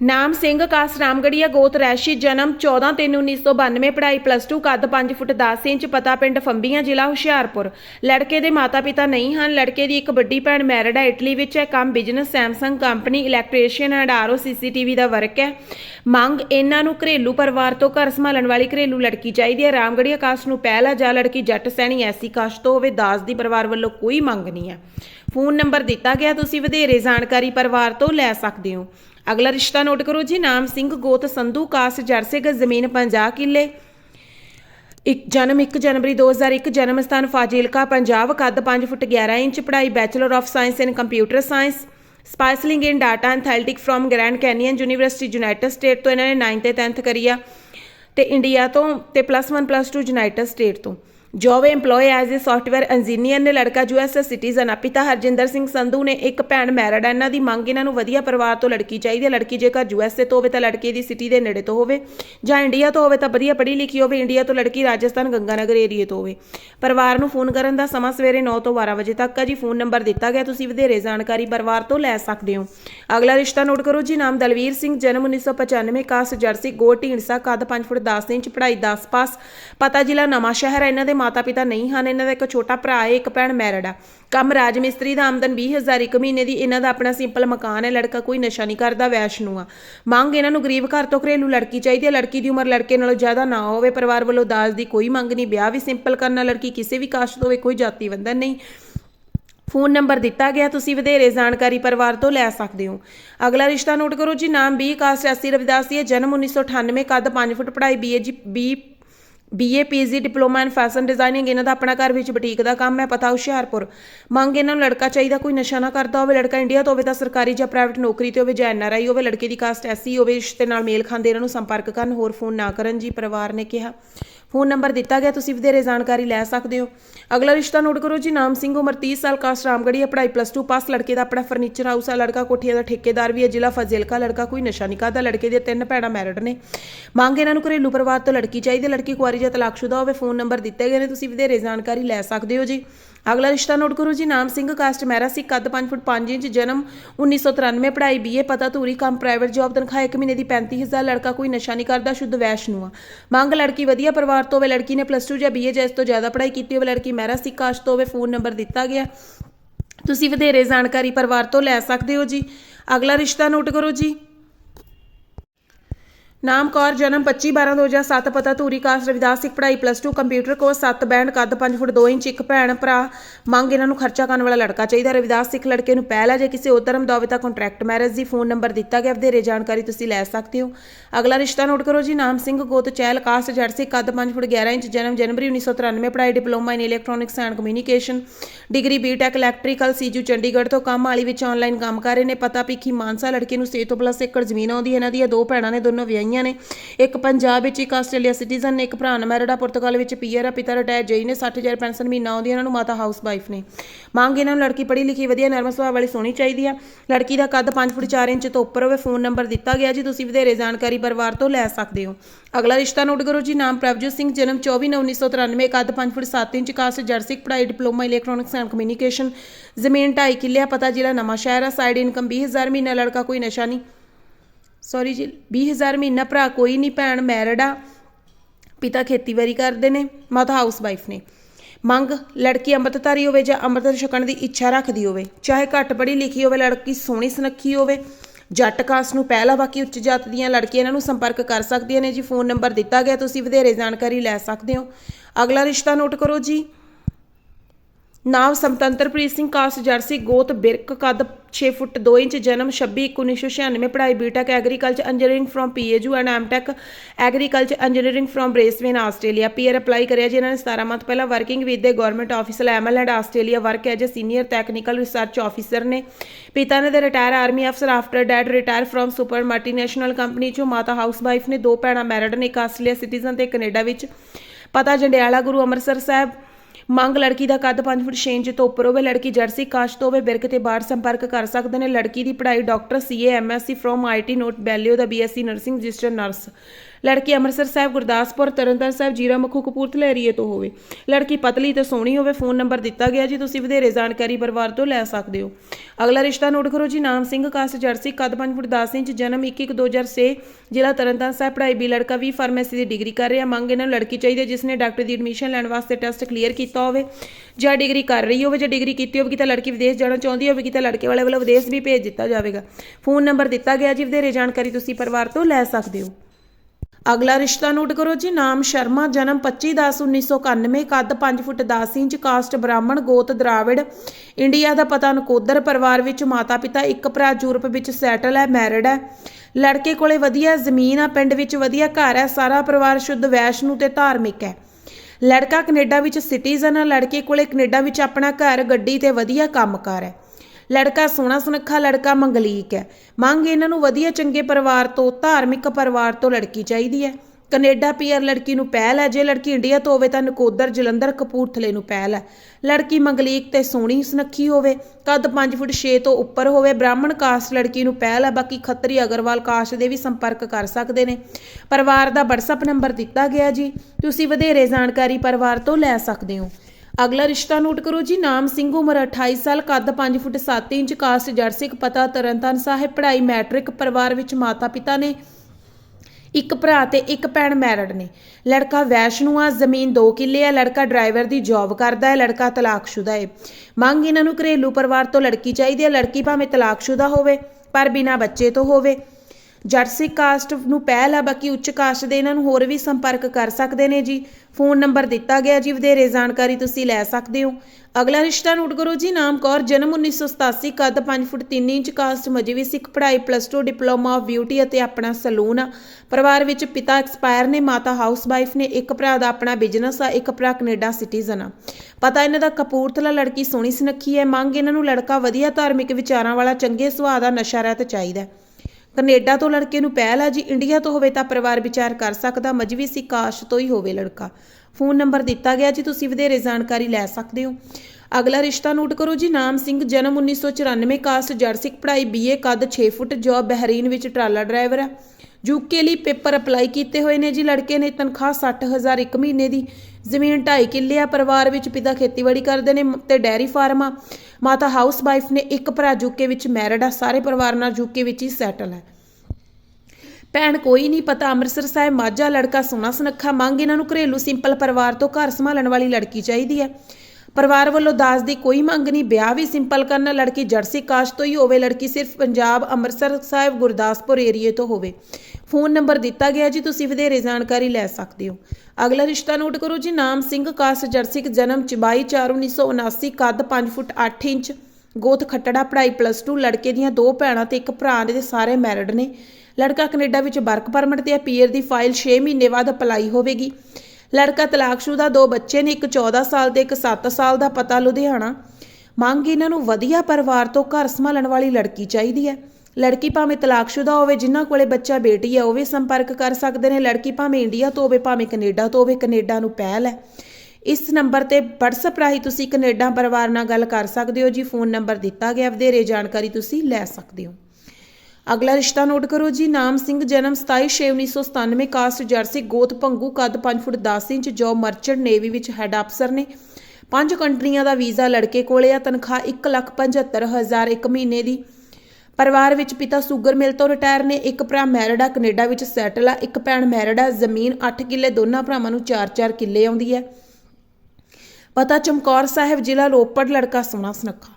ਨਾਮ ਸਿੰਘ, ਕਾਸ ਰਾਮਗੜੀਆ, ਗੋਤ ਰੈਸ਼ੀ, ਜਨਮ 14/3/1992 ਪੜ੍ਹਾਈ ਪਲੱਸ 2 ਕੱਦ 5 ਫੁੱਟ 10 ਇੰਚ, ਪਤਾ ਪਿੰਡ ਫੰਬੀਆਂ ਜ਼ਿਲ੍ਹਾ ਹੁਸ਼ਿਆਰਪੁਰ। ਲੜਕੇ ਦੇ ਮਾਤਾ-ਪਿਤਾ ਨਹੀਂ ਹਨ, ਲੜਕੇ ਦੀ ਇੱਕ ਵੱਡੀ ਭੈਣ ਮੈਰਿਡ ਹੈ ਇਟਲੀ ਵਿੱਚ ਹੈ, ਕੰਮ business Samsung company electrician and RO CCTV the work ਹੈ। ਮੰਗ, ਇਹਨਾਂ ਨੂੰ ਘਰੇਲੂ ਪਰਿਵਾਰ ਤੋਂ ਘਰ ਸੰਭਾਲਣ ਵਾਲੀ ਘਰੇਲੂ ਲੜਕੀ ਚਾਹੀਦੀ ਹੈ। ਰਾਮਗੜੀਆ ਕਾਸਟ ਨੂੰ ਪਹਿਲਾ ਜਾਂ ਲੜਕੀ ਜੱਟ ਸੈਣੀ, ਐਸੀ ਕਾਸ਼ ਤੋਂ ਹੋਵੇ, ਦਾਸ ਦੀ ਪਰਿਵਾਰ ਵੱਲੋਂ ਕੋਈ ਮੰਗ ਨਹੀਂ ਹੈ। ਫੋਨ ਨੰਬਰ ਦਿੱਤਾ ਗਿਆ, ਤੁਸੀਂ ਵਧੇਰੇ ਜਾਣਕਾਰੀ ਪਰਿਵਾਰ ਤੋਂ ਲੈ ਸਕਦੇ ਹੋ। ਅਗਲਾ ਰਿਸ਼ਤਾ ਨੋਟ ਕਰੋ ਜੀ, ਨਾਮ ਸਿੰਘ, ਗੋਤ, ਸੰਧੂ, ਕਾਸ ਜਰਸੇ ਜ਼ਮੀਨ 50 ਕਿੱਲੇ। ਇੱਕ ਜਨਮ 1 ਜਨਵਰੀ 2001 ਜਨਮ ਸਥਾਨ ਫਾਜ਼ਿਲਕਾ, ਪੰਜਾਬ, ਕੱਦ 5 ਫੁੱਟ 11 ਇੰਚ, ਪੜ੍ਹਾਈ bachelor of science in computer science specialising in data analytics from Grand Canyon University United State ਤੋਂ ਇਹਨਾਂ ਨੇ 9th ਤੇ 10th ਕਰੀ ਆ। ਤੇ ਇੰਡੀਆ ਤੋਂ ਤੇ ਪਲੱਸ 1 ਪਲੱਸ 2 ਯੂਨਾਈਟਿਡ ਸਟੇਟ ਤੋਂ। Job EMPLOYE as a software engineer ਨੇ ਲੜਕਾ ਯੂਐਸ ਸਿਟੀਜ਼ਨ ਆ। ਪਿਤਾ ਹਰਜਿੰਦਰ ਸਿੰਘ ਸੰਧੂ ਨੇ ਇੱਕ ਭੈਣ ਮੈਰਿਡ ਇਹਨਾਂ ਦੀ ਮੰਗ ਇਹਨਾਂ ਨੂੰ ਵਧੀਆ ਪਰਿਵਾਰ ਤੋਂ ਲੜਕੀ ਚਾਹੀਦੀ ਹੈ ਲੜਕੀ ਜੇਕਰ ਯੂਐਸਏ ਤੋਂ ਹੋਵੇ ਤਾਂ ਲੜਕੀ ਦੀ ਸਿਟੀ ਦੇ ਨੇੜੇ ਤੋਂ ਹੋਵੇ ਜਾਂ ਇੰਡੀਆ ਤੋਂ ਹੋਵੇ ਤਾਂ ਵਧੀਆ ਪੜ੍ਹੀ ਲਿਖੀ ਹੋਵੇ। ਇੰਡੀਆ ਤੋਂ ਲੜਕੀ ਰਾਜਸਥਾਨ ਗੰਗਾਨਗਰ ਏਰੀਏ ਤੋਂ ਹੋਵੇ। ਪਰਿਵਾਰ ਨੂੰ ਫੋਨ ਕਰਨ ਦਾ ਸਮਾਂ ਸਵੇਰੇ 9 ਤੋਂ 12 ਵਜੇ ਤੱਕ ਆ ਜੀ। ਫੋਨ ਨੰਬਰ ਦਿੱਤਾ ਗਿਆ। ਤੁਸੀਂ ਵਧੇਰੇ ਜਾਣਕਾਰੀ ਪਰਿਵਾਰ ਤੋਂ ਲੈ ਸਕਦੇ ਹੋ। ਅਗਲਾ ਰਿਸ਼ਤਾ ਨੋਟ ਕਰੋ ਜੀ। ਨਾਮ ਦਲਵੀਰ ਸਿੰਘ, ਜਨਮ 1995 ਕਾਸ ਜਰਸੀ ਗੋਟ ਢੀਂਡਸਾ, ਕੱਦ 5 ਫੁੱਟ 10 ਇੰਚ, ਪੜ੍ਹਾਈ 10 ਪਾਸ। ਪਤਾ ਜ਼ਿਲ੍ਹਾ ਨਵਾਂ ਸ਼ਹਿਰ ਹੈ। ਇਹਨਾਂ ਦੇ ਮਾਤਾ ਪਿਤਾ ਨਹੀਂ ਹਨ, ਇਹਨਾਂ ਦਾ ਇੱਕ ਛੋਟਾ ਭਰਾ ਹੈ, ਇੱਕ ਭੈਣ ਮੈਰਿਡ ਆ। ਕੰਮ ਰਾਜ ਮਿਸਤਰੀ ਦਾ ਆਮਦਨ 20000 ਇੱਕ ਮਹੀਨੇ ਦੀ, ਇਹਨਾਂ ਦਾ ਆਪਣਾ ਸਿੰਪਲ ਮਕਾਨ ਹੈ, ਲੜਕਾ ਕੋਈ ਨਸ਼ਾ ਨਹੀਂ ਕਰਦਾ, ਵੈਸ਼ਨੂ ਆ। ਮੰਗ ਇਹਨਾਂ ਨੂੰ ਗਰੀਬ ਘਰ ਤੋਂ ਘਰੇਲੂ ਲੜਕੀ ਚਾਹੀਦੀ ਹੈ, ਲੜਕੀ ਦੀ ਉਮਰ ਲੜਕੇ ਨਾਲੋਂ ਜ਼ਿਆਦਾ ਨਾ ਹੋਵੇ, ਪਰਿਵਾਰ ਵੱਲੋਂ ਦਾਜ ਦੀ ਕੋਈ ਮੰਗ ਨਹੀਂ, ਵਿਆਹ ਵੀ ਸਿੰਪਲ ਕਰਨਾ, ਲੜਕੀ ਕਿਸੇ ਵੀ ਕਾਸਟ ਤੋਂ ਹੋਵੇ, ਕੋਈ ਜਾਤੀ ਬੰਧਨ ਨਹੀਂ। ਫੋਨ ਨੰਬਰ ਦਿੱਤਾ ਗਿਆ, ਤੁਸੀਂ ਵਧੇਰੇ ਜਾਣਕਾਰੀ ਪਰਿਵਾਰ ਤੋਂ ਲੈ ਸਕਦੇ ਹੋ। ਅਗਲਾ ਰਿਸ਼ਤਾ ਨੋਟ ਕਰੋ, ਜੀ, ਨਾਮ, ਬੀ, ਕਾਸਟ, ਐਸੀ ਰਵਿਦਾਸੀ ਹੈ, ਜਨਮ 1998 ਕੱਦ 5 ਫੁੱਟ ਪੜ੍ਹਾਈ ਬੀਏ ਜੀ, B BA PG diploma in fashion designing ਇਹਨਾਂ ਦਾ ਆਪਣਾ ਘਰ ਵਿੱਚ ਬੁਟੀਕ ਦਾ ਕੰਮ ਹੈ, ਪਤਾ ਹੁਸ਼ਿਆਰਪੁਰ। ਮੰਗ ਇਹਨਾਂ ਨੂੰ ਲੜਕਾ ਚਾਹੀਦਾ, ਕੋਈ ਨਸ਼ਾ ਨਾ ਕਰਦਾ ਹੋਵੇ, ਲੜਕਾ ਇੰਡੀਆ ਤੋਂ ਹੋਵੇ ਤਾਂ ਸਰਕਾਰੀ ਜਾਂ ਪ੍ਰਾਈਵੇਟ ਨੌਕਰੀ ਤੇ ਹੋਵੇ, ਜਾਂ ਐਨਆਰਆਈ ਹੋਵੇ, ਲੜਕੇ ਦੀ ਕਾਸਟ ਐਸੀ ਹੋਵੇ, ਰਿਸ਼ਤੇ ਨਾਲ ਮੇਲ ਖਾਂਦੇ, ਇਹਨਾਂ ਨੂੰ ਸੰਪਰਕ ਕਰਨ, ਹੋਰ ਫੋਨ ਨਾ ਕਰਨ ਜੀ, ਪਰਿਵਾਰ ਨੇ ਕਿਹਾ। ਫੋਨ ਨੰਬਰ ਦਿੱਤਾ ਗਿਆ, ਤੁਸੀਂ ਵਧੇਰੇ ਜਾਣਕਾਰੀ ਲੈ ਸਕਦੇ ਹੋ। ਅਗਲਾ ਰਿਸ਼ਤਾ ਨੋਟ ਕਰੋ ਜੀ, ਨਾਮ ਸਿੰਘ, ਉਮਰ 30 ਸਾਲ, ਕਾਸਟ ਰਾਮਗੜੀ ਹੈ ਪੜ੍ਹਾਈ ਪਲੱਸ 2 ਪਾਸ ਲੜਕੇ ਦਾ ਆਪਣਾ ਫਰਨੀਚਰ ਹਾਊਸ ਹੈ ਲੜਕਾ ਕੋਠੀਆਂ ਦਾ ਠੇਕੇਦਾਰ ਵੀ ਹੈ, ਜ਼ਿਲ੍ਹਾ ਫਜ਼ਿਲਕਾ, ਲੜਕਾ ਕੋਈ ਨਸ਼ਾ ਨਹੀਂ ਕਰਦਾ, ਲੜਕੇ ਦੇ ਤਿੰਨ ਭੈਣਾਂ ਮੈਰਿਡ ਨੇ। ਮੰਗ ਇਹਨਾਂ ਨੂੰ ਘਰੇਲੂ ਪਰਿਵਾਰ ਤੋਂ ਲੜਕੀ ਚਾਹੀਦੀ, ਲੜਕੀ ਕੁਆਰੀ ਜਾਂ ਤਲਾਕਸ਼ੁਦਾ ਹੋਵੇ, ਫੋਨ ਨੰਬਰ ਦਿੱਤੇ ਗਏ ਨੇ, ਤੁਸੀਂ ਵਧੇਰੇ ਜਾਣਕਾਰੀ ਲੈ ਸਕਦੇ ਹੋ ਜੀ। ਅਗਲਾ ਰਿਸ਼ਤਾ ਨੋਟ ਕਰੋ ਜੀ, ਨਾਮ ਸਿੰਘ, ਕਾਸਟ ਮਹਿਰਾ ਸੀ, ਕੱਦ 5 ਫੁੱਟ 5 ਇੰਚ, ਜਨਮ 1993 ਪੜ੍ਹਾਈ ਬੀਏ ਪਤਾ ਧੂਰੀ, ਕੰਮ ਪ੍ਰਾਈਵੇਟ ਜੌਬ ਤਨਖਾਹ ਇੱਕ ਮਹੀਨੇ ਦੀ 35000 ਲੜਕਾ ਕੋਈ ਨਸ਼ਾ ਨਹੀਂ ਕਰਦਾ, ਸ਼ੁੱਧ ਵੈਸ਼ਨੂ ਆ। ਮੰਗ ਲੜਕੀ ਵਧੀਆ ਪਰਿਵਾਰ ਤੋਂ ਹੋਵੇ, ਲੜਕੀ ਨੇ ਪਲੱਸ 2 ਜਾਂ ਬੀਏ ਜਾਂ ਇਸ ਤੋਂ ਜ਼ਿਆਦਾ ਪੜ੍ਹਾਈ ਕੀਤੀ ਹੋਵੇ, ਲੜਕੀ ਮਹਿਰਾ ਸੀ ਤੋਂ ਹੋਵੇ ਫੋਨ ਨੰਬਰ ਦਿੱਤਾ ਗਿਆ। ਤੁਸੀਂ ਵਧੇਰੇ ਜਾਣਕਾਰੀ ਪਰਿਵਾਰ ਤੋਂ ਲੈ ਸਕਦੇ ਹੋ ਜੀ। ਅਗਲਾ ਰਿਸ਼ਤਾ ਨੋਟ ਕਰੋ ਜੀ। ਨਾਮ ਕੌਰ, ਜਨਮ 25 12 2007 ਪਤਾ ਧੂਰੀ ਕਾਸਟ ਰਵਿਦਾਸ ਸਿੱਖ ਪੜ੍ਹਾਈ ਪਲੱਸ 2 ਕੰਪਿਊਟਰ ਕੋਰਸ 7 ਬੈਂਡ, ਕੱਦ 5 ਫੁੱਟ 2 ਇੰਚ, ਇੱਕ ਭੈਣ, ਭਰਾ, ਮੰਗ ਇਹਨਾਂ ਨੂੰ ਖਰਚਾ ਕਰਨ ਵਾਲਾ ਲੜਕਾ ਚਾਹੀਦਾ। ਰਵਿਦਾਸ ਸਿੱਖ ਲੜਕੇ ਨੂੰ ਪਹਿਲ ਹੈ ਜੇ ਕਿਸੇ ਹੋਰ ਧਰਮ ਦਾ ਹੋਵੇ ਤਾਂ ਕੰਟਰੈਕਟ ਮੈਰਿਜ ਦੀ ਫੋਨ ਨੰਬਰ ਦਿੱਤਾ ਗਿਆ। ਵਧੇਰੇ ਜਾਣਕਾਰੀ ਤੁਸੀਂ ਲੈ ਸਕਦੇ ਹੋ। ਅਗਲਾ ਰਿਸ਼ਤਾ ਨੋਟ ਕਰੋ ਜੀ, ਨਾਮ ਸਿੰਘ, ਗੋਤ, ਚਹਿਲ, ਕਾਸਟ, ਜਰਸੀ, ਕੱਦ 5 ਫੁੱਟ 11 ਇੰਚ, ਜਨਮ ਜਨਵਰੀ 1993 ਪੜ੍ਹਾਈ diploma in electronics and communication degree BTech electrical ਸੀਜੂ Chandigarh ਤੋਂ ਕੰਮ ਵਾਲੀ ਵਿੱਚ ਆਨਲਾਈਨ ਕੰਮ ਕਰ ਰਹੇ ਨੇ। ਪਤਾ ਭਿੱਖੀ ਮਾਨਸਾ ਲੜਕੇ ਨੂੰ 6 ਤੋਂ ਪਲੱਸ ਏਕੜ ਜ਼ਮੀਨ ਆਉਂਦੀ ਹੈ। ਇਹਨਾਂ ਦੀਆਂ ਦੋ ਭੈਣਾਂ ਨੇ, ਦੋਨੋਂ ਵਿਆਹੀਆਂ ਪਤਨੀਆਂ ਨੇ। ਇੱਕ ਪੰਜਾਬ ਵਿੱਚ, ਇੱਕ ਆਸਟ੍ਰੇਲੀਆ ਸਿਟੀਜ਼ਨ ਨੇ, ਇੱਕ ਭਰਾ ਅਮਰੀਕਾ ਪੁਰਤਗਾਲ ਵਿੱਚ ਪੀਆਰ ਆ, ਪਿਤਾ ਰਿਟਾਇਰ ਜਈ ਨੇ 60000 ਪੈਨਸ਼ਨ ਮਹੀਨਾ ਆਉਂਦੀ ਇਹਨਾਂ ਨੂੰ ਮਾਤਾ ਹਾਊਸ ਵਾਈਫ ਨੇ। ਮੰਗ ਇਹਨਾਂ ਨੂੰ ਲੜਕੀ ਪੜ੍ਹੀ ਲਿਖੀ ਵਧੀਆ, ਨਰਮ ਸੁਭਾਅ ਵਾਲੀ ਸੋਹਣੀ ਚਾਹੀਦੀ ਆ। ਲੜਕੀ ਦਾ ਕੱਦ 5 ਫੁੱਟ 4 ਇੰਚ ਤੋਂ ਉੱਪਰ ਹੋਵੇ, ਫੋਨ ਨੰਬਰ ਦਿੱਤਾ ਗਿਆ ਜੀ, ਤੁਸੀਂ ਵਧੇਰੇ ਜਾਣਕਾਰੀ ਪਰਿਵਾਰ ਤੋਂ ਲੈ ਸਕਦੇ ਹੋ। ਅਗਲਾ ਰਿਸ਼ਤਾ ਨੋਟ ਕਰੋ ਜੀ, ਨਾਮ ਪ੍ਰਭਜੋਤ ਸਿੰਘ, ਜਨਮ 24 ਨੌਂ 1993 ਕੱਦ 5 ਫੁੱਟ 7 ਇੰਚ, ਕਾਸਟ ਜਰਸਿਕ ਪੜ੍ਹਾਈ, ਡਿਪਲੋਮਾ, ਇਲੈਕਟ੍ਰੋਨਿਕਸ ਐਂਡ ਕਮਿਊਨੀਕੇਸ਼ਨ, ਜ਼ਮੀਨ 2.5 ਕਿੱਲਿਆ ਪਤਾ ਜ਼ਿਲ੍ਹਾ ਨਵਾਂ ਸ਼ਹਿਰ ਆ, ਸਾਈਡ ਇਨਕਮ 20000 ਮਹੀਨਾ, ਲੜਕਾ ਕੋਈ ਨਸ਼ਾ ਨਹੀਂ। ਸੌਰੀ ਜੀ 20000 ਮਹੀਨਾ ਭਰਾ ਕੋਈ ਨਹੀਂ, ਭੈਣ ਮੈਰਿਡ ਆ। ਪਿਤਾ ਖੇਤੀਬਾੜੀ ਕਰਦੇ ਨੇ, ਮਾਤਾ ਹਾਊਸ ਵਾਈਫ ਨੇ। ਮੰਗ, ਲੜਕੀ ਅੰਮ੍ਰਿਤਧਾਰੀ ਹੋਵੇ ਜਾਂ ਅੰਮ੍ਰਿਤ ਛਕਣ ਦੀ ਇੱਛਾ ਰੱਖਦੀ ਹੋਵੇ, ਚਾਹੇ ਘੱਟ ਪੜ੍ਹੀ ਲਿਖੀ ਹੋਵੇ, ਲੜਕੀ ਸੋਹਣੀ ਸੁਨੱਖੀ ਹੋਵੇ, ਜੱਟ ਕਾਸ ਨੂੰ ਪਹਿਲਾ ਬਾਕੀ ਉੱਚ ਜਾਤ ਦੀਆਂ ਲੜਕੀਆਂ ਇਹਨਾਂ ਨੂੰ ਸੰਪਰਕ ਕਰ ਸਕਦੀਆਂ ਨੇ ਜੀ ਫੋਨ ਨੰਬਰ ਦਿੱਤਾ ਗਿਆ, ਤੁਸੀਂ ਵਧੇਰੇ ਜਾਣਕਾਰੀ ਲੈ ਸਕਦੇ ਹੋ। ਅਗਲਾ ਰਿਸ਼ਤਾ ਨੋਟ ਕਰੋ ਜੀ ਨਾਮ ਸਮਤੰਤਰਪ੍ਰੀਤ ਸਿੰਘ ਕਾਸਟ ਜਰਸੀ ਗੋਤ ਬਿਰਕ ਕੱਦ 6 ਫੁੱਟ 2 ਇੰਚ, ਜਨਮ 26 1996 ਪੜ੍ਹਾਈ BTech agriculture engineering from PAU and MTech agriculture engineering from Brisbane Australia PR apply ਕਰਿਆ ਜਿਨ੍ਹਾਂ ਨੇ 17 ਮੰਥ ਪਹਿਲਾਂ working with the government officer ML and Australia work as a senior technical research officer ਨੇ। ਪਿਤਾ ਨੇ ਦੇ ਰਿਟਾਇਰ ਆਰਮੀ ਅਫਸਰ after dad retire from super multinational company ਚੋਂ ਮਾਤਾ ਹਾਊਸਵਾਈਫ ਨੇ, ਦੋ ਭੈਣਾਂ ਮੈਰਿਡ ਨੇ, ਇੱਕ ਆਸਟ੍ਰੇਲੀਆ ਸਿਟੀਜ਼ਨ ਤੇ ਕੈਨੇਡਾ ਵਿੱਚ। ਪਤਾ ਜੰਡਿਆਲਾ ਗੁਰੂ ਅੰਮ੍ਰਿਤਸਰ ਸਾਹਿਬ ਮੰਗ ਲੜਕੀ ਦਾ ਕੱਦ 5 ਫੁੱਟ 6 ਇੰਚ ਤੋਂ ਉੱਪਰ ਹੋਵੇ, ਲੜਕੀ ਜਰਸੀ ਕਾਸ਼ ਤੋਂ ਹੋਵੇ ਬਿਰਕ ਤੇ ਬਾਹਰ ਸੰਪਰਕ ਕਰ ਸਕਦੇ ਨੇ। ਲੜਕੀ ਦੀ ਪੜ੍ਹਾਈ doctor CA MSc from IT note below the BSc nursing register nurse. ਲੜਕੀ ਅੰਮ੍ਰਿਤਸਰ ਸਾਹਿਬ, ਗੁਰਦਾਸਪੁਰ, ਤਰਨਤਾਰਨ ਸਾਹਿਬ, ਜੀਰਾ ਮੱਖੂ, ਕਪੂਰਥਲਾ ਏਰੀਏ ਤੋਂ ਹੋਵੇ। ਲੜਕੀ ਪਤਲੀ ਤੇ ਸੋਹਣੀ ਹੋਵੇ, ਫੋਨ ਨੰਬਰ ਦਿੱਤਾ ਗਿਆ ਜੀ, ਤੁਸੀਂ ਵਧੇਰੇ ਜਾਣਕਾਰੀ ਪਰਿਵਾਰ ਤੋਂ ਲੈ ਸਕਦੇ ਹੋ। ਅਗਲਾ ਰਿਸ਼ਤਾ ਨੋਟ ਕਰੋ ਜੀ, ਨਾਮ ਸਿੰਘ ਕਾਸ ਜਰਸੀ, ਕੱਦ 5 ਫੁੱਟ 10 ਇੰਚ, ਜਨਮ 21/2006 ਜ਼ਿਲ੍ਹਾ ਤਰਨਤਾਰਨ ਸਾਹਿਬ, ਪੜ੍ਹਾਈ ਬੀ, ਲੜਕਾ ਵੀ ਫਾਰਮੇਸੀ ਦੀ ਡਿਗਰੀ ਕਰ ਰਿਹਾ। ਮੰਗ ਇਹਨਾਂ ਨੂੰ ਲੜਕੀ ਚਾਹੀਦੀ ਹੈ ਜਿਸ ਨੇ ਡਾਕਟਰ ਦੀ ਐਡਮਿਸ਼ਨ ਲੈਣ ਵਾਸਤੇ ਟੈਸਟ ਕਲੀਅਰ ਕੀਤਾ ਹੋਵੇ, ਜਾਂ ਡਿਗਰੀ ਕਰ ਰਹੀ ਹੋਵੇ, ਜਾਂ ਡਿਗਰੀ ਕੀਤੀ ਹੋਵੇ ਤਾਂ ਲੜਕੀ ਵਿਦੇਸ਼ ਜਾਣਾ ਚਾਹੁੰਦੀ ਹੋਵੇ ਤਾਂ ਲੜਕੇ ਵਾਲੇ ਵੱਲੋਂ ਵਿਦੇਸ਼ ਵੀ ਭੇਜ ਦਿੱਤਾ ਜਾਵੇਗਾ। ਫੋਨ ਨੰਬਰ ਦਿੱਤਾ ਗਿਆ ਜੀ, ਵਧੇਰੇ ਜਾਣਕਾਰੀ ਤੁਸੀਂ ਪਰਿਵਾਰ ਤੋਂ ਲੈ ਸਕਦੇ ਹੋ। ਅਗਲਾ ਰਿਸ਼ਤਾ ਨੋਟ ਕਰੋ ਜੀ, ਨਾਮ ਸ਼ਰਮਾ, ਜਨਮ 25/10/1991 ਕੱਦ 5 ਫੁੱਟ 10 ਇੰਚ, ਕਾਸਟ ਬ੍ਰਾਹਮਣ, ਗੋਤ ਦਰਾਵਿੜ। ਇੰਡੀਆ ਦਾ ਪਤਾ ਨਕੋਦਰ, ਪਰਿਵਾਰ ਵਿੱਚ ਮਾਤਾ ਪਿਤਾ ਇੱਕ ਭਰਾ ਯੂਰਪ ਵਿੱਚ ਸੈਟਲ ਹੈ, ਮੈਰਿਡ ਹੈ। ਲੜਕੇ ਕੋਲੇ ਵਧੀਆ ਜ਼ਮੀਨ ਆ, ਪਿੰਡ ਵਿੱਚ ਵਧੀਆ ਘਰ ਹੈ, ਸਾਰਾ ਪਰਿਵਾਰ ਸ਼ੁੱਧ, ਵੈਸ਼ਨੂ ਤੇ ਧਾਰਮਿਕ ਹੈ। ਲੜਕਾ ਕੈਨੇਡਾ ਵਿੱਚ ਸਿਟੀਜ਼ਨ ਆ, ਲੜਕੇ ਕੋਲੇ ਕੈਨੇਡਾ ਵਿੱਚ ਆਪਣਾ ਘਰ, ਗੱਡੀ ਤੇ ਵਧੀਆ ਕੰਮਕਾਰ ਹੈ। ਲੜਕਾ ਸੋਹਣਾ ਸੁਨੱਖਾ ਲੜਕਾ ਮੰਗਲੀਕ ਹੈ। ਮੰਗ ਇਹਨਾਂ ਨੂੰ ਵਧੀਆ ਚੰਗੇ ਪਰਿਵਾਰ ਤੋਂ, ਧਾਰਮਿਕ ਪਰਿਵਾਰ ਤੋਂ ਲੜਕੀ ਚਾਹੀਦੀ ਹੈ। ਕੈਨੇਡਾ ਪੀਅਰ ਲੜਕੀ ਨੂੰ ਪਹਿਲ ਹੈ, ਜੇ ਲੜਕੀ ਇੰਡੀਆ ਤੋਂ ਹੋਵੇ ਤਾਂ ਨਕੋਦਰ ਜਲੰਧਰ ਕਪੂਰਥਲੇ ਨੂੰ ਪਹਿਲ ਹੈ। ਲੜਕੀ ਮੰਗਲੀਕ ਤੇ ਸੋਹਣੀ ਸੁਨੱਖੀ ਹੋਵੇ, ਕੱਦ 5 ਫੁੱਟ 6 ਤੋਂ ਉੱਪਰ ਹੋਵੇ, ਬ੍ਰਾਹਮਣ ਕਾਸਟ ਲੜਕੀ ਨੂੰ ਪਹਿਲ ਹੈ, ਬਾਕੀ ਖੱਤਰੀ ਅਗਰਵਾਲ ਕਾਸਟ ਦੇ ਵੀ ਸੰਪਰਕ ਕਰ ਸਕਦੇ ਨੇ। ਪਰਿਵਾਰ ਦਾ WhatsApp ਨੰਬਰ ਦਿੱਤਾ ਗਿਆ ਜੀ। ਤੁਸੀਂ ਵਧੇਰੇ ਜਾਣਕਾਰੀ ਪਰਿਵਾਰ ਤੋਂ ਲੈ ਸਕਦੇ ਹੋ। ਅਗਲਾ ਰਿਸ਼ਤਾ ਨੋਟ ਕਰੋ ਜੀ, ਨਾਮ ਸਿੰਘ, ਉਮਰ 28 ਸਾਲ, ਕੱਦ 5 ਫੁੱਟ 7 ਇੰਚ, ਕਾਸਟ ਜਰਸਿਕ ਪਤਾ ਤਰਨਤਾਰਨ ਸਾਹਿਬ, ਪੜ੍ਹਾਈ ਮੈਟ੍ਰਿਕ, ਪਰਿਵਾਰ ਵਿੱਚ ਮਾਤਾ ਪਿਤਾ ਨੇ, ਇੱਕ ਭਰਾ ਤੇ ਇੱਕ ਭੈਣ ਮੈਰਿਡ ਨੇ। ਲੜਕਾ ਵੈਸ਼ਨੂ ਆ, ਜ਼ਮੀਨ 2 ਕਿੱਲੇ ਆ, ਲੜਕਾ ਡਰਾਈਵਰ ਦੀ ਜੌਬ ਕਰਦਾ ਹੈ, ਲੜਕਾ ਤਲਾਕਸ਼ੁਦਾ ਹੈ ਮੰਗ ਇਹਨਾਂ ਨੂੰ ਘਰੇਲੂ ਪਰਿਵਾਰ ਤੋਂ ਲੜਕੀ ਚਾਹੀਦੀ ਹੈ, ਲੜਕੀ ਭਾਵੇਂ ਤਲਾਕਸ਼ੁਦਾ ਹੋਵੇ, ਪਰ ਬਿਨਾਂ ਬੱਚੇ ਤੋਂ ਹੋਵੇ। ਜਰਸੀ ਕਾਸਟ ਨੂੰ ਪਹਿਲ ਆ, ਬਾਕੀ ਉੱਚ ਕਾਸਟ ਦੇ ਇਹਨਾਂ ਨੂੰ ਹੋਰ ਵੀ ਸੰਪਰਕ ਕਰ ਸਕਦੇ ਨੇ ਜੀ। ਫੋਨ ਨੰਬਰ ਦਿੱਤਾ ਗਿਆ ਜੀ, ਵਧੇਰੇ ਜਾਣਕਾਰੀ ਤੁਸੀਂ ਲੈ ਸਕਦੇ ਹੋ। ਅਗਲਾ ਰਿਸ਼ਤਾ ਨੋਟ ਕਰੋ ਜੀ, ਨਾਮ ਕੌਰ, ਜਨਮ 1987 ਕੱਦ 5 ਫੁੱਟ 3 ਇੰਚ, ਕਾਸਟ ਮਜੀਵੀ ਸਿੱਖ ਪੜ੍ਹਾਈ ਪਲੱਸ 2 ਡਿਪਲੋਮਾ ਆਫ ਬਿਊਟੀ ਅਤੇ ਆਪਣਾ ਸਲੂਨ ਆ। ਪਰਿਵਾਰ ਵਿੱਚ ਪਿਤਾ ਐਕਸਪਾਇਰ ਨੇ, ਮਾਤਾ ਹਾਊਸ ਵਾਈਫ ਨੇ, ਇੱਕ ਭਰਾ ਦਾ ਆਪਣਾ ਬਿਜ਼ਨਸ ਆ, ਇੱਕ ਭਰਾ ਕੈਨੇਡਾ ਸਿਟੀਜ਼ਨ ਆ। ਪਤਾ ਇਹਨਾਂ ਦਾ ਕਪੂਰਥਲਾ ਲੜਕੀ ਸੋਹਣੀ ਸੁਨੱਖੀ ਹੈ, ਮੰਗ ਇਹਨਾਂ ਨੂੰ ਲੜਕਾ ਵਧੀਆ ਧਾਰਮਿਕ ਵਿਚਾਰਾਂ ਵਾਲਾ, ਚੰਗੇ ਸੁਭਾਅ ਦਾ ਨਸ਼ਾ ਰਹਿਤ ਚਾਹੀਦਾ ਕੈਨੇਡਾ ਤੋਂ ਲੜਕੇ ਨੂੰ ਪਹਿਲ ਆ ਜੀ। ਇੰਡੀਆ ਤੋਂ ਹੋਵੇ ਤਾਂ ਪਰਿਵਾਰ ਵਿਚਾਰ ਕਰ ਸਕਦਾ ਮਜਵੀ ਸੀ, ਕਾਸ਼ ਤੋਂ ਹੀ ਹੋਵੇ ਲੜਕਾ। ਫੋਨ ਨੰਬਰ ਦਿੱਤਾ ਗਿਆ ਜੀ, ਤੁਸੀਂ ਵਧੇਰੇ ਜਾਣਕਾਰੀ ਲੈ ਸਕਦੇ ਹੋ। ਅਗਲਾ ਰਿਸ਼ਤਾ ਨੋਟ ਕਰੋ ਜੀ, ਨਾਮ ਸਿੰਘ, ਜਨਮ 1994 ਕਾਸਟ ਜਰਸਿਕ ਪੜ੍ਹਾਈ ਬੀਏ ਕੱਦ 6 ਫੁੱਟ ਜੌਬ ਬਹਿਰੀਨ ਵਿੱਚ ਟਰਾਲਾ ਡਰਾਈਵਰ ਹੈ ਯੂਕੇ ਲਈ ਪੇਪਰ ਅਪਲਾਈ ਕੀਤੇ ਹੋਏ ਨੇ ਜੀ, ਲੜਕੇ ਨੇ ਤਨਖਾਹ 60000 ਇੱਕ ਮਹੀਨੇ ਦੀ। ਜ਼ਮੀਨ 2.5 ਕਿੱਲੇ ਆ, ਪਰਿਵਾਰ ਵਿੱਚ ਪਿਤਾ ਖੇਤੀਬਾੜੀ ਕਰਦੇ ਨੇ ਤੇ ਡੈਰੀ ਫਾਰਮ ਆ। ਮਾਤਾ ਹਾਊਸ ਵਾਈਫ ਨੇ ਇੱਕ ਭਰਾ ਯੂਕੇ ਵਿੱਚ ਮੈਰਿਡ ਆ, ਸਾਰੇ ਪਰਿਵਾਰ ਨਾਲ ਯੂਕੇ ਵਿੱਚ ਹੀ ਸੈਟਲ ਹੈ ਭੈਣ ਕੋਈ ਨਹੀਂ, ਪਤਾ ਅੰਮ੍ਰਿਤਸਰ ਸਾਹਿਬ ਮਾਝਾ ਲੜਕਾ ਸੋਹਣਾ ਸੁਨੱਖਾ, ਮੰਗ ਇਹਨਾਂ ਨੂੰ ਘਰੇਲੂ ਸਿੰਪਲ ਪਰਿਵਾਰ ਤੋਂ ਘਰ ਸੰਭਾਲਣ ਵਾਲੀ ਲੜਕੀ ਚਾਹੀਦੀ ਹੈ ਪਰਿਵਾਰ ਵੱਲੋਂ ਦਾਜ ਦੀ ਕੋਈ ਮੰਗ ਨਹੀਂ, ਵਿਆਹ ਵੀ ਸਿੰਪਲ ਕਰਨਾ, ਲੜਕੀ ਜਰਸੀ ਕਾਸ਼ ਤੋਂ ਹੀ ਹੋਵੇ, ਲੜਕੀ ਸਿਰਫ ਪੰਜਾਬ ਅੰਮ੍ਰਿਤਸਰ ਸਾਹਿਬ ਗੁਰਦਾਸਪੁਰ ਏਰੀਏ ਤੋਂ ਹੋਵੇ। ਫੋਨ ਨੰਬਰ ਦਿੱਤਾ ਗਿਆ ਜੀ, ਤੁਸੀਂ ਵਧੇਰੇ ਜਾਣਕਾਰੀ ਲੈ ਸਕਦੇ ਹੋ। ਅਗਲਾ ਰਿਸ਼ਤਾ ਨੋਟ ਕਰੋ ਜੀ, ਨਾਮ ਸਿੰਘ ਕਾਸਟ ਜਰਸਿਕ ਜਨਮ 22/4/1979 ਕੱਦ 5 ਫੁੱਟ 8 ਇੰਚ, ਗੋਤ ਖੱਟੜਾ, ਪੜ੍ਹਾਈ ਪਲੱਸ 2 ਲੜਕੇ ਦੀਆਂ ਦੋ ਭੈਣਾਂ ਤੇ ਇੱਕ ਭਰਾ ਨੇ ਤੇ ਸਾਰੇ ਮੈਰਿਡ ਨੇ। ਲੜਕਾ ਕੈਨੇਡਾ ਵਿੱਚ ਵਰਕ ਪਰਮਿਟ ਤੇ ਅਪੀਅਰ ਦੀ ਫਾਈਲ 6 ਮਹੀਨੇ ਬਾਅਦ ਅਪਲਾਈ ਹੋਵੇਗੀ। ਲੜਕਾ ਤਲਾਕਸ਼ੁਦਾ ਦੋ ਬੱਚੇ ਨੇ, ਇੱਕ 14 ਸਾਲ ਤੇ ਇੱਕ 7 ਸਾਲ ਦਾ ਪਤਾ ਲੁਧਿਆਣਾ। ਮੰਗ ਇਹਨਾਂ ਨੂੰ ਵਧੀਆ ਪਰਿਵਾਰ ਤੋਂ ਘਰ ਸੰਭਾਲਣ ਵਾਲੀ ਲੜਕੀ ਚਾਹੀਦੀ ਹੈ। ਲੜਕੀ ਭਾਵੇਂ ਤਲਾਕਸ਼ੁਦਾ ਹੋਵੇ ਜਿਨ੍ਹਾਂ ਕੋਲੇ ਬੱਚਾ ਬੇਟੀ ਹੈ ਉਹ ਵੀ ਸੰਪਰਕ ਕਰ ਸਕਦੇ ਨੇ। ਲੜਕੀ ਭਾਵੇਂ ਇੰਡੀਆ ਤੋਂ ਹੋਵੇ ਭਾਵੇਂ ਕੈਨੇਡਾ ਤੋਂ ਹੋਵੇ ਕੈਨੇਡਾ ਨੂੰ ਪਹਿਲ ਹੈ। ਇਸ ਨੰਬਰ ਤੇ WhatsApp ਰਾਹੀਂ ਤੁਸੀਂ ਕੈਨੇਡਾ ਪਰਿਵਾਰ ਨਾਲ ਗੱਲ ਕਰ ਸਕਦੇ ਹੋ ਜੀ। ਫੋਨ ਨੰਬਰ ਦਿੱਤਾ ਗਿਆ ਵਧੇਰੇ ਜਾਣਕਾਰੀ ਤੁਸੀਂ ਲੈ ਸਕਦੇ ਹੋ। ਅਗਲਾ ਰਿਸ਼ਤਾ ਨੋਟ ਕਰੋ ਜੀ। ਨਾਮ ਸਿੰਘ ਜਨਮ 27/6/1997 ਕਾਸਟ ਜਰਸੀ ਗੋਤ ਭੰਗੂ ਕੱਦ 5 foot 10 inch job merchant navy ਵਿੱਚ ਹੈੱਡ ਅਫਸਰ ਨੇ। ਪੰਜ ਕੰਟਰੀਆਂ ਦਾ ਵੀਜ਼ਾ ਲੜਕੇ ਕੋਲੇ ਆ। ਤਨਖਾਹ 1,75,000 ਇੱਕ ਮਹੀਨੇ ਦੀ। ਪਰਿਵਾਰ ਵਿੱਚ ਪਿਤਾ ਸ਼ੂਗਰ ਮਿਲ ਤੋਂ ਰਿਟਾਇਰ ਨੇ, ਇੱਕ ਭਰਾ ਮੈਰਡਾ ਆ ਕੈਨੇਡਾ ਵਿੱਚ ਸੈਟਲ ਆ, ਇੱਕ ਭੈਣ ਮੈਰਡਾ, ਜ਼ਮੀਨ 8 ਕਿੱਲੇ, ਦੋਨਾਂ ਭਰਾਵਾਂ ਨੂੰ 4-4 ਕਿੱਲੇ ਆਉਂਦੀ ਹੈ। ਪਤਾ ਚਮਕੌਰ ਸਾਹਿਬ, ਜ਼ਿਲ੍ਹਾ ਰੋਪੜ, ਲੜਕਾ ਸੋਹਣਾ ਸੁਨੱਖਾ।